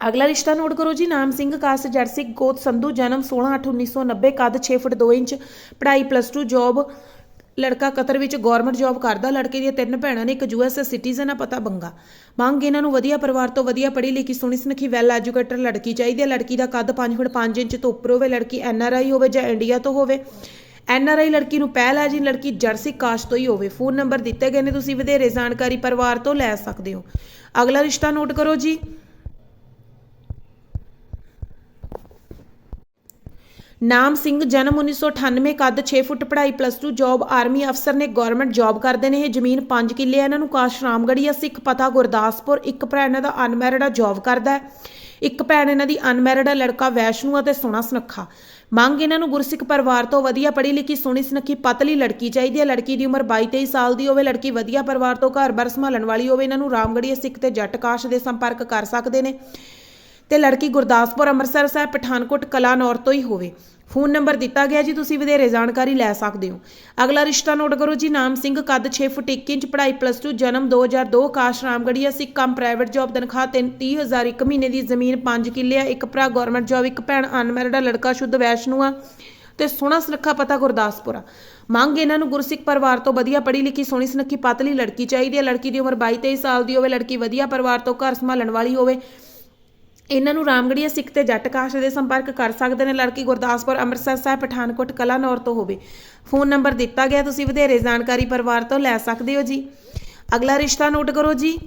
ਅਗਲਾ ਰਿਸ਼ਤਾ ਨੋਟ ਕਰੋ ਜੀ, ਨਾਮ ਸਿੰਘ ਕਾਸ ਜਰਸੀ ਗੋਤ ਸੰਧੂ, ਜਨਮ 16/8/1990 ਕੱਦ 6 ਫੁੱਟ 2 ਇੰਚ, ਪੜ੍ਹਾਈ ਪਲੱਸ 2 ਜੌਬ ਲੜਕਾ ਕਤਰ ਵਿੱਚ ਗਵਰਨਮੈਂਟ ਜੌਬ ਕਰਦਾ, ਲੜਕੇ ਦੀਆਂ ਤਿੰਨ ਭੈਣਾਂ ਨੇ ਇੱਕ ਯੂਐਸ ਸਿਟੀਜ਼ਨ ਆ, ਪਤਾ ਬੰਗਾ ਮੰਗ ਇਹਨਾਂ ਨੂੰ ਵਧੀਆ ਪਰਿਵਾਰ ਤੋਂ ਵਧੀਆ ਪੜ੍ਹੀ ਲਿਖੀ, ਸੁਣੀ ਸੁਨਖੀ ਵੈਲ ਐਜੂਕੇਟਡ ਲੜਕੀ ਚਾਹੀਦੀ ਹੈ ਲੜਕੀ ਦਾ ਕੱਦ 5 ਫੁੱਟ 5 ਇੰਚ ਤੋਂ ਉੱਪਰ ਹੋਵੇ, ਲੜਕੀ ਐਨਆਰਆਈ ਹੋਵੇ ਜਾਂ ਇੰਡੀਆ ਤੋਂ ਹੋਵੇ। ਐਨਆਰਆਈ ਲੜਕੀ ਨੂੰ ਪਹਿਲ ਹੈ ਜੀ, ਲੜਕੀ ਜਰਸੀ ਕਾਸਟ ਤੋਂ ਹੀ ਹੋਵੇ। ਫੋਨ ਨੰਬਰ ਦਿੱਤੇ ਗਏ ਨੇ, ਤੁਸੀਂ ਵਧੇਰੇ ਜਾਣਕਾਰੀ ਪਰਿਵਾਰ ਤੋਂ ਲੈ ਸਕਦੇ ਹੋ। ਅਗਲਾ ਰਿਸ਼ਤਾ ਨੋਟ ਕਰੋ ਜੀ। ਨਾਮ ਸਿੰਘ, ਜਨਮ 1998 ਕੱਦ 6 ਫੁੱਟ, ਪੜ੍ਹਾਈ ਪਲੱਸ 2 ਜੌਬ ਆਰਮੀ ਅਫਸਰ ਨੇ ਗਵਰਨਮੈਂਟ ਜੌਬ ਕਰਦੇ ਨੇ ਇਹ ਜ਼ਮੀਨ 5 ਕਿੱਲੇ ਇਹਨਾਂ ਨੂੰ ਕਾਸ਼ ਰਾਮਗੜੀਆ ਸਿੱਖ ਪਤਾ, ਗੁਰਦਾਸਪੁਰ, ਇੱਕ ਭਰਾ ਇਹਨਾਂ ਦਾ ਅਨਮੈਰਿਡ ਆ ਜੌਬ ਕਰਦਾ ਹੈ। ਇੱਕ ਭੈਣ ਇਹਨਾਂ ਦੀ ਅਨਮੈਰਿਡ ਆ, ਲੜਕਾ ਵੈਸ਼ਨੂ ਅਤੇ ਤੇ ਸੋਹਣਾ ਸੁਨੱਖਾ। ਮੰਗ ਇਹਨਾਂ ਨੂੰ ਗੁਰਸਿੱਖ ਪਰਿਵਾਰ ਤੋਂ ਵਧੀਆ ਪੜ੍ਹੀ ਲਿਖੀ ਸੋਹਣੀ ਸੁਨੱਖੀ, ਪਤਲੀ ਲੜਕੀ ਚਾਹੀਦੀ ਹੈ। ਲੜਕੀ ਦੀ ਉਮਰ 22-23 ਸਾਲ ਦੀ ਹੋਵੇ, ਲੜਕੀ ਵਧੀਆ ਪਰਿਵਾਰ ਤੋਂ ਘਰ-ਬਾਰ ਸੰਭਾਲਣ ਵਾਲੀ ਹੋਵੇ, ਇਹਨਾਂ ਨੂੰ ਰਾਮਗੜੀਆ ਸਿੱਖ ਤੇ ਜੱਟ ਕਾਸ਼ ਦੇ ਸੰਪਰਕ ਕਰ ਸਕਦੇ ਨੇ। ਤੇ ਲੜਕੀ ਗੁਰਦਾਸਪੁਰ ਅੰਮ੍ਰਿਤਸਰ ਸਾਹਿਬ, ਪਠਾਨਕੋਟ ਕਲਾਨੌਰ ਤੋਂ ਹੀ ਹੋਵੇ। ਫੋਨ ਨੰਬਰ ਦਿੱਤਾ ਗਿਆ ਜੀ, ਤੁਸੀਂ ਵਧੇਰੇ ਜਾਣਕਾਰੀ ਲੈ ਸਕਦੇ ਹੋ। ਅਗਲਾ ਰਿਸ਼ਤਾ ਨੋਟ ਕਰੋ ਜੀ, ਨਾਮ ਸਿੰਘ, ਕੱਦ 6 ਫੁੱਟ 1 ਇੰਚ, ਪੜ੍ਹਾਈ ਪਲੱਸ 2 ਜਨਮ 2002 ਕਾਸ਼ ਰਾਮਗੜੀਆ ਸਿੱਖ ਕੰਮ ਪ੍ਰਾਈਵੇਟ ਜੌਬ ਤਨਖਾਹ 30000 ਇੱਕ ਮਹੀਨੇ ਦੀ ਜ਼ਮੀਨ 5 ਕਿੱਲੇ ਆ, ਇੱਕ ਭਰਾ ਗਵਰਨਮੈਂਟ ਜੌਬ ਇੱਕ ਭੈਣ ਅਨਮੈਰਿਡ ਆ ਲੜਕਾ, ਸ਼ੁੱਧ ਵੈਸ਼ਨੂ ਆ ਤੇ ਸੋਹਣਾ ਸੁਨੱਖਾ ਪਤਾ ਗੁਰਦਾਸਪੁਰ ਆ। ਮੰਗ ਇਹਨਾਂ ਨੂੰ ਗੁਰਸਿੱਖ ਪਰਿਵਾਰ ਤੋਂ ਵਧੀਆ ਪੜ੍ਹੀ ਲਿਖੀ, ਸੋਹਣੀ ਸੁਨੱਖੀ ਪਤਲੀ ਲੜਕੀ ਚਾਹੀਦੀ ਹੈ ਲੜਕੀ ਦੀ ਉਮਰ 22 23 ਸਾਲ ਦੀ ਹੋਵੇ, ਲੜਕੀ ਵਧੀਆ ਪਰਿਵਾਰ ਤੋਂ ਘਰ ਸੰਭਾਲਣ ਵਾਲੀ ਹੋਵੇ। ਇਹਨਾਂ ਨੂੰ ਰਾਮਗੜੀਆ ਸਿੱਖ ਤੇ ਜੱਟ ਕਾਸ਼ ਦੇ ਸੰਪਰਕ ਕਰ ਸਕਦੇ ਨੇ। ਲੜਕੀ ਗੁਰਦਾਸਪੁਰ, ਅੰਮ੍ਰਿਤਸਰ ਸਾਹਿਬ, ਪਠਾਨਕੋਟ, ਕਲਾਨੌਰ ਤੋਂ ਹੋਵੇ। ਫੋਨ ਨੰਬਰ ਦਿੱਤਾ ਗਿਆ, ਤੁਸੀਂ ਵਧੇਰੇ ਜਾਣਕਾਰੀ ਪਰਿਵਾਰ ਤੋਂ ਲੈ ਸਕਦੇ ਹੋ ਜੀ। ਅਗਲਾ ਰਿਸ਼ਤਾ ਨੋਟ ਕਰੋ ਜੀ।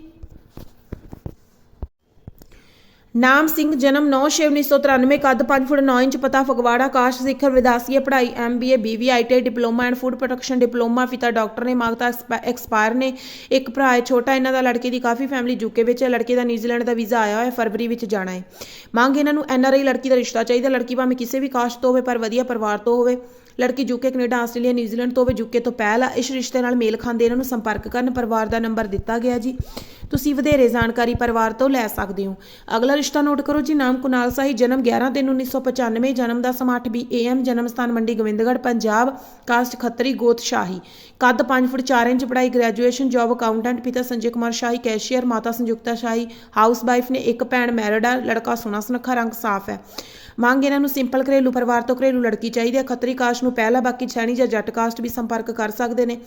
ਨਾਮ ਸਿੰਘ, ਜਨਮ 9/6/1993 ਕੱਦ 5 ਫੁੱਟ 9 ਇੰਚ, ਪਤਾ ਫਗਵਾੜਾ, ਕਾਸ਼ ਸਿਖਰ ਵਿਦਾਸੀਏ ਪੜ੍ਹਾਈ MBA BV IT diploma and food production diploma, ਪਿਤਾ ਡਾਕਟਰ ਨੇ ਮਾਤਾ ਐਕਸਪਾਇਰ ਨੇ, ਇੱਕ ਭਰਾ ਹੈ ਛੋਟਾ, ਇਹਨਾਂ ਦਾ ਲੜਕੇ ਦੀ ਕਾਫੀ ਫੈਮਿਲੀ ਯੂਕੇ ਵਿੱਚ ਹੈ, ਲੜਕੇ ਦਾ ਨਿਊਜ਼ੀਲੈਂਡ ਦਾ ਵੀਜ਼ਾ ਆਇਆ ਹੋਇਆ, ਫਰਵਰੀ ਵਿੱਚ ਜਾਣਾ ਹੈ। ਮੰਗ ਇਹਨਾਂ ਨੂੰ ਐਨਆਰਆਈ ਲੜਕੀ ਦਾ ਰਿਸ਼ਤਾ ਚਾਹੀਦਾ, ਲੜਕੀ ਭਾਵੇਂ ਕਿਸੇ ਵੀ ਕਾਸਟ ਤੋਂ ਹੋਵੇ, ਪਰ ਵਧੀਆ ਪਰਿਵਾਰ ਤੋਂ ਹੋਵੇ। ਲੜਕੀ ਯੂਕੇ ਕੈਨੇਡਾ, ਆਸਟ੍ਰੇਲੀਆ, ਨਿਊਜ਼ੀਲੈਂਡ ਤੋਂ ਹੋਵੇ ਯੂਕੇ ਤੋਂ ਪਹਿਲ ਆ। ਇਸ ਰਿਸ਼ਤੇ ਨਾਲ ਮੇਲ ਖਾਂਦੇ ਇਹਨਾਂ ਨੂੰ ਸੰਪਰਕ ਕਰਨ ਪਰਿਵਾਰ ਦਾ ਨੰਬਰ ਦਿੱਤਾ ਗਿਆ ਜੀ। ਤੁਸੀਂ ਵਧੇਰੇ ਜਾਣਕਾਰੀ ਪਰਿਵਾਰ ਤੋਂ ਲੈ ਸਕਦੇ ਹੋ। ਅਗਲਾ ਰਿਸ਼ਤਾ ਨੋਟ ਕਰੋ ਜੀ, ਨਾਮ ਕੁਨਾਲ ਸਾਹੀ, ਜਨਮ 11 3 1995 ਜਨਮ ਦਾ ਸਮਾਂ 8 ਏਐਮ ਜਨਮ ਸਥਾਨ ਮੰਡੀ ਗੋਬਿੰਦਗੜ੍ਹ, ਪੰਜਾਬ, ਕਾਸਟ ਖੱਤਰੀ, ਗੋਤ ਸ਼ਾਹੀ। ਕੱਦ 5 ਫੁੱਟ 4 ਇੰਚ, ਪੜ੍ਹਾਈ, ਗ੍ਰੈਜੂਏਸ਼ਨ, ਜੌਬ, ਅਕਾਊਂਟੈਂਟ, ਪਿਤਾ ਸੰਜੇ ਕੁਮਾਰ ਸ਼ਾਹੀ, ਕੈਸ਼ੀਅਰ, ਮਾਤਾ ਸੰਯੁਕਤਾ ਸ਼ਾਹੀ ਹਾਊਸ ਵਾਈਫ ਨੇ ਇੱਕ ਭੈਣ ਮੈਰਿਡ ਆ ਲੜਕਾ ਸੋਹਣਾ ਸੁਨੱਖਾ ਰੰਗ ਸਾਫ਼ ਹੈ। ਮੰਗ ਇਹਨਾਂ ਨੂੰ ਸਿੰਪਲ ਘਰੇਲੂ ਪਰਿਵਾਰ ਤੋਂ ਘਰੇਲੂ ਲੜਕੀ ਚਾਹੀਦੀ ਹੈ। ਖੱਤਰੀ ਕਾਸਟ ਨੂੰ ਪਹਿਲਾ ਬਾਕੀ ਛੈਣੀ ਜਾਂ ਜੱਟ ਕਾਸਟ ਵੀ ਸੰਪਰਕ ਕਰ ਸਕਦੇ ਨੇ।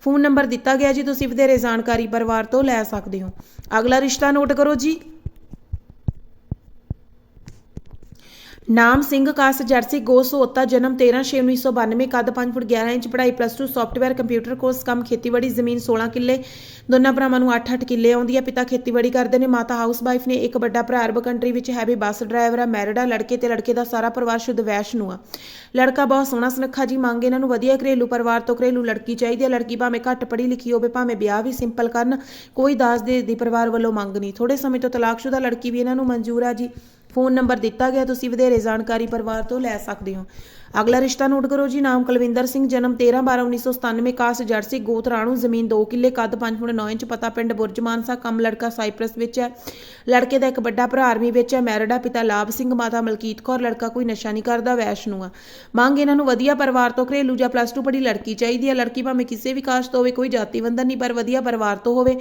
ਫੋਨ ਨੰਬਰ ਦਿੱਤਾ ਗਿਆ ਜੀ, ਤੁਸੀਂ ਵਧੇਰੇ ਜਾਣਕਾਰੀ ਪਰਿਵਾਰ ਤੋਂ ਲੈ ਸਕਦੇ ਹੋ। ਅਗਲਾ ਰਿਸ਼ਤਾ ਨੋਟ ਕਰੋ ਜੀ। ਨਾਮ ਸਿੰਘ ਕਾਸ ਜਰਸੀ ਗੋਸੋਤਾ ਜਨਮ 13/6/1992 ਕੱਦ 5 ਫੁੱਟ 11 ਇੰਚ, ਪੜ੍ਹਾਈ ਪਲੱਸ 2 ਸੌਫਟਵੇਅਰ ਕੰਪਿਊਟਰ ਕੋਰਸ ਕੰਮ ਖੇਤੀਬਾੜੀ, ਜ਼ਮੀਨ 16 ਕਿੱਲੇ। ਦੋਨਾਂ ਭਰਾਵਾਂ ਨੂੰ 8-8 ਕਿੱਲੇ ਆਉਂਦੀ ਹੈ ਪਿਤਾ ਖੇਤੀਬਾੜੀ ਕਰਦੇ ਨੇ, ਮਾਤਾ ਹਾਊਸ ਵਾਈਫ ਨੇ, ਇੱਕ ਵੱਡਾ ਭਰਾ ਅਰਬ ਕੰਟਰੀ ਵਿੱਚ ਹੈਵੀ ਬੱਸ ਡਰਾਈਵਰ ਆ ਮੈਰਿਡ ਆ, ਲੜਕੇ ਤੇ ਲੜਕੇ ਦਾ ਸਾਰਾ ਪਰਿਵਾਰ ਸ਼ੁੱਧ ਵੈਸ਼ ਨੂੰ ਆ। ਲੜਕਾ ਬਹੁਤ ਸੋਹਣਾ, ਸੁਨੱਖਾ ਜੀ, ਮੰਗ ਇਹਨਾਂ ਨੂੰ ਵਧੀਆ ਘਰੇਲੂ ਪਰਿਵਾਰ ਤੋਂ ਘਰੇਲੂ ਲੜਕੀ ਚਾਹੀਦੀ ਹੈ ਲੜਕੀ ਭਾਵੇਂ ਘੱਟ ਪੜ੍ਹੀ ਲਿਖੀ ਹੋਵੇ, ਭਾਵੇਂ ਵਿਆਹ ਵੀ ਸਿੰਪਲ ਕਰਨ, ਕੋਈ ਦਾਜ ਦੇ ਦੀ ਪਰਿਵਾਰ ਵੱਲੋਂ ਮੰਗ ਨਹੀਂ। ਥੋੜੇ ਸਮੇਂ ਤੋਂ ਤਲਾਕਸ਼ੁਦਾ ਲੜਕੀ ਵੀ ਇਹਨਾਂ ਨੂੰ ਮਨਜ਼ੂਰ ਆ ਜੀ। ਫੋਨ ਨੰਬਰ ਦਿੱਤਾ ਗਿਆ, ਤੁਸੀਂ ਵਧੇਰੇ ਜਾਣਕਾਰੀ ਪਰਿਵਾਰ ਤੋਂ ਲੈ ਸਕਦੇ ਹੋ। ਅਗਲਾ ਰਿਸ਼ਤਾ ਨੋਟ ਕਰੋ ਜੀ, ਨਾਮ ਕੁਲਵਿੰਦਰ ਸਿੰਘ, ਜਨਮ 13/12/1997 ਕਾਸ ਜਰਸੀ ਗੋਤ ਰਾਣੂ, ਜ਼ਮੀਨ 2 ਕਿੱਲੇ, ਕੱਦ 5 ਫੁੱਟ 9 ਇੰਚ, ਪਤਾ ਪਿੰਡ ਬੁਰਜ ਮਾਨਸਾ, ਕੰਮ ਲੜਕਾ ਸਾਈਪ੍ਰਸ ਵਿੱਚ ਹੈ। ਲੜਕੇ ਦਾ ਇੱਕ ਵੱਡਾ ਭਰਾ ਆਰਮੀ ਵਿੱਚ ਹੈ, ਮੈਰਿਡ ਪਿਤਾ ਲਾਭ ਸਿੰਘ, ਮਾਤਾ ਮਲਕੀਤ ਕੌਰ, ਲੜਕਾ ਕੋਈ ਨਸ਼ਾ ਨਹੀਂ ਕਰਦਾ, ਵੈਸ਼ਨੂ ਆ। ਮੰਗ ਇਹਨਾਂ ਨੂੰ ਵਧੀਆ ਪਰਿਵਾਰ ਤੋਂ ਘਰੇਲੂ ਜਾਂ ਪਲੱਸ 2 ਪੜ੍ਹੀ ਲੜਕੀ ਚਾਹੀਦੀ ਹੈ। ਲੜਕੀ ਭਾਵੇਂ ਕਿਸੇ ਵੀ ਕਾਸਟ ਤੋਂ ਹੋਵੇ, ਕੋਈ ਜਾਤੀ ਬੰਧਨ ਨਹੀਂ, ਪਰ ਵਧੀਆ ਪਰਿਵਾਰ ਤੋਂ ਹੋਵੇ।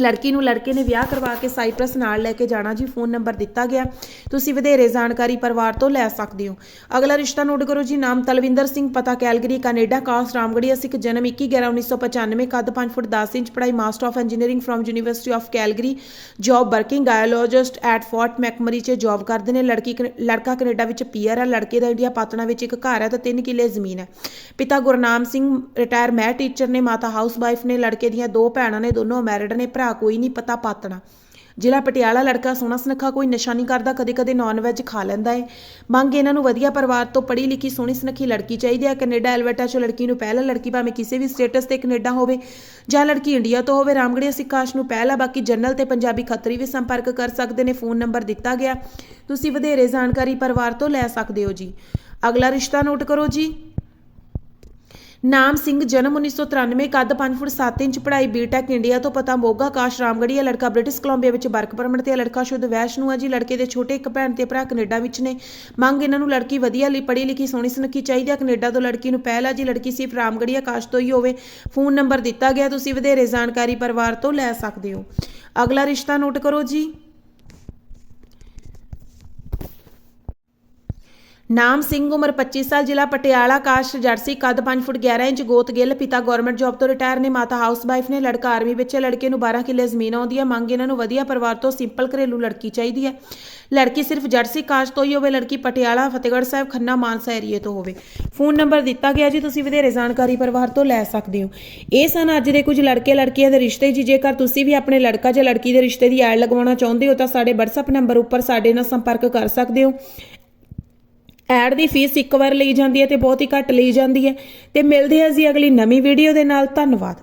ਲੜਕੀ ਨੂੰ, ਲੜਕੇ ਨੇ ਵਿਆਹ ਕਰਵਾ ਕੇ ਸਾਈਪ੍ਰਸ ਨਾਲ ਲੈ ਕੇ ਜਾਣਾ ਜੀ, ਫੋਨ ਨੰਬਰ ਦਿੱਤਾ ਗਿਆ। ਤੁਸੀਂ ਵਧੇਰੇ ਜਾਣਕਾਰੀ ਪਰਿਵਾਰ ਤੋਂ ਲੈ ਸਕਦੇ ਹੋ। ਅਗਲਾ ਰਿਸ਼ਤਾ ਨੋਟ ਕਰੋ ਜੀ, ਨਾਮ ਤਲਵਿੰਦਰ ਸਿੰਘ, ਪਤਾ Calgary, Canada, caste Ramgarhia Sikh, ਜਨਮ 21/11/1995 ਕੱਦ 5 ਫੁੱਟ 10 ਇੰਚ, ਪੜ੍ਹਾਈ master of engineering from university of Calgary, job working geologist at Fort McMurray 'ਚ ਜੌਬ ਕਰਦੇ ਨੇ। ਲੜਕੀ ਕਨ- ਲੜਕਾ ਕੈਨੇਡਾ ਵਿੱਚ ਪੀਆਰ ਹੈ, ਲੜਕੇ ਦਾ ਇੰਡੀਆ ਪਾਤਣਾ ਵਿੱਚ ਇੱਕ ਘਰ ਹੈ ਤੇ 3 ਕਿੱਲੇ ਜ਼ਮੀਨ ਹੈ। ਪਿਤਾ Gurnam Singh, retire math teacher ਨੇ, ਮਾਤਾ ਹਾਊਸ ਵਾਈਫ ਨੇ, ਲੜਕੇ ਦੀਆਂ ਦੋ ਭੈਣਾਂ ਨੇ, ਦੋਨੋਂ ਮੈਰਿਡ ਨੇ, ਭਰਾ ਕੋਈ ਨਹੀਂ, ਪਤਾ ਪਾਤਣਾ। ਜ਼ਿਲ੍ਹਾ ਪਟਿਆਲਾ ਲੜਕਾ ਸੋਹਣਾ ਸੁਨੱਖਾ ਕੋਈ ਨਸ਼ਾ ਨਹੀਂ ਕਰਦਾ ਕਦੇ ਕਦੇ ਨਾਨ ਵੈਜ ਖਾ ਲੈਂਦਾ ਏ। ਮੰਗ ਇਹਨਾਂ ਨੂੰ ਵਧੀਆ ਪਰਿਵਾਰ ਤੋਂ ਪੜ੍ਹੀ ਲਿਖੀ ਸੋਹਣੀ ਸੁਨੱਖੀ ਲੜਕੀ ਚਾਹੀਦੀ ਹੈ ਕੈਨੇਡਾ, ਐਲਬਰਟਾ ਚੋਂ ਲੜਕੀ ਨੂੰ ਪਹਿਲਾ ਲੜਕੀ ਭਾਵੇਂ ਕਿਸੇ ਵੀ ਸਟੇਟਸ ਤੇ ਕੈਨੇਡਾ ਹੋਵੇ ਜਾਂ ਲੜਕੀ ਇੰਡੀਆ ਤੋਂ ਹੋਵੇ ਰਾਮਗੜੀਆ ਸਿੱਖਾਸ਼ ਨੂੰ ਪਹਿਲਾ, ਬਾਕੀ ਜਨਰਲ ਤੇ ਪੰਜਾਬੀ ਖੱਤਰੀ ਵੀ ਸੰਪਰਕ ਕਰ ਸਕਦੇ ਨੇ। ਫੋਨ ਨੰਬਰ ਦਿੱਤਾ ਗਿਆ। ਤੁਸੀਂ ਵਧੇਰੇ ਜਾਣਕਾਰੀ ਪਰਿਵਾਰ ਤੋਂ ਲੈ ਸਕਦੇ ਹੋ ਜੀ। ਅਗਲਾ ਰਿਸ਼ਤਾ ਨੋਟ ਕਰੋ ਜੀ। ਨਾਮ ਸਿੰਘ, ਜਨਮ 1993 ਕੱਦ 5 ਫੁੱਟ 7 ਇੰਚ, ਪੜ੍ਹਾਈ ਬੀਟੈਕ ਇੰਡੀਆ ਤੋਂ ਪਤਾ ਮੋਗਾ ਆਕਾਸ਼ ਰਾਮਗੜੀਆ ਲੜਕਾ ਬ੍ਰਿਟਿਸ਼ ਕੋਲੰਬੀਆ ਵਿੱਚ ਵਰਕ ਪਰਮਿਟ ਤੇ ਲੜਕਾ ਸ਼ੁੱਧ ਵੈਸ਼ਨੂ ਹੈ ਜੀ। ਲੜਕੇ ਦੇ ਛੋਟੇ ਇੱਕ ਭੈਣ ਤੇ ਭਰਾ ਕੈਨੇਡਾ ਵਿੱਚ ਨੇ। ਮੰਗ ਇਹਨਾਂ ਨੂੰ ਲੜਕੀ ਵਧੀਆ ਲਈ ਪੜ੍ਹੀ ਲਿਖੀ, ਸੋਹਣੀ ਸੁਨੱਖੀ ਚਾਹੀਦੀ ਹੈ ਕੈਨੇਡਾ ਤੋਂ ਲੜਕੀ ਨੂੰ ਪਹਿਲਾ ਜੀ। ਲੜਕੀ ਸਿਰਫ ਰਾਮਗੜੀਆ ਆਕਾਸ਼ ਤੋਂ ਹੀ ਹੋਵੇ। ਫੋਨ ਨੰਬਰ ਦਿੱਤਾ ਗਿਆ। ਤੁਸੀਂ ਵਧੇਰੇ ਜਾਣਕਾਰੀ ਪਰਿਵਾਰ ਤੋਂ ਲੈ ਸਕਦੇ ਹੋ। ਅਗਲਾ ਰਿਸ਼ਤਾ ਨੋਟ ਕਰੋ ਜੀ। ਨਾਮ ਸਿੰਘ, ਉਮਰ 25 ਸਾਲ, ਜ਼ਿਲ੍ਹਾ ਪਟਿਆਲਾ, ਕਾਸ਼, ਜਰਸੀ, ਕੱਦ 5 ਫੁੱਟ 11 ਇੰਚ, ਗੋਤ ਗਿੱਲ, ਪਿਤਾ ਗਵਰਨਮੈਂਟ ਜੌਬ ਤੋਂ ਰਿਟਾਇਰ ਨੇ, ਮਾਤਾ ਹਾਊਸ ਵਾਈਫ ਨੇ, ਲੜਕਾ ਆਰਮੀ ਵਿੱਚ ਲੜਕੇ ਨੂੰ 12 ਕਿੱਲੇ ਜ਼ਮੀਨ ਆਉਂਦੀ ਹੈ, ਮੰਗ ਇਹਨਾਂ ਨੂੰ ਵਧੀਆ ਪਰਿਵਾਰ ਤੋਂ ਸਿੰਪਲ ਘਰੇਲੂ ਲੜਕੀ ਚਾਹੀਦੀ ਹੈ। ਲੜਕੀ ਸਿਰਫ ਜਰਸੀ, ਕਾਸ਼ ਤੋਂ ਹੀ ਹੋਵੇ, ਲੜਕੀ ਪਟਿਆਲਾ, ਫਤਿਹਗੜ੍ਹ ਸਾਹਿਬ, ਖੰਨਾ, ਮਾਨਸਾ ਏਰੀਏ ਤੋਂ ਹੋਵੇ। ਫੋਨ ਨੰਬਰ ਦਿੱਤਾ ਗਿਆ ਜੀ, ਤੁਸੀਂ ਵਧੇਰੇ ਜਾਣਕਾਰੀ ਪਰਿਵਾਰ ਤੋਂ ਲੈ ਸਕਦੇ ਹੋ। ਇਹ ਸਨ ਅੱਜ ਦੇ ਕੁਝ ਲੜਕੇ ਲੜਕੀਆਂ ਦੇ ਰਿਸ਼ਤੇ ਜੀ, ਜੇਕਰ ਤੁਸੀਂ ਵੀ ਆਪਣੇ ਲੜਕਾ ਜਾਂ ਲੜਕੀ ਦੇ ਰਿਸ਼ਤੇ ਦੀ ਐਡ ਲਗਵਾਉਣਾ ਚਾਹੁੰਦੇ ਹੋ, ਤਾਂ ਸਾਡੇ WhatsApp ਨੰਬਰ ਉੱਪਰ ਸਾਡੇ ਨਾਲ ਸੰਪਰਕ ਕਰ ਸਕਦੇ ਹੋ। ਐਡ ਦੀ ਫੀਸ ਇੱਕ ਵਾਰ ਲਈ ਜਾਂਦੀ ਹੈ ਤੇ ਬਹੁਤ ਹੀ ਘੱਟ ਲਈ ਜਾਂਦੀ ਹੈ। ਤੇ ਮਿਲਦੇ ਹਾਂ ਜੀ ਅਗਲੀ ਨਵੀਂ ਵੀਡੀਓ ਦੇ ਨਾਲ। ਧੰਨਵਾਦ।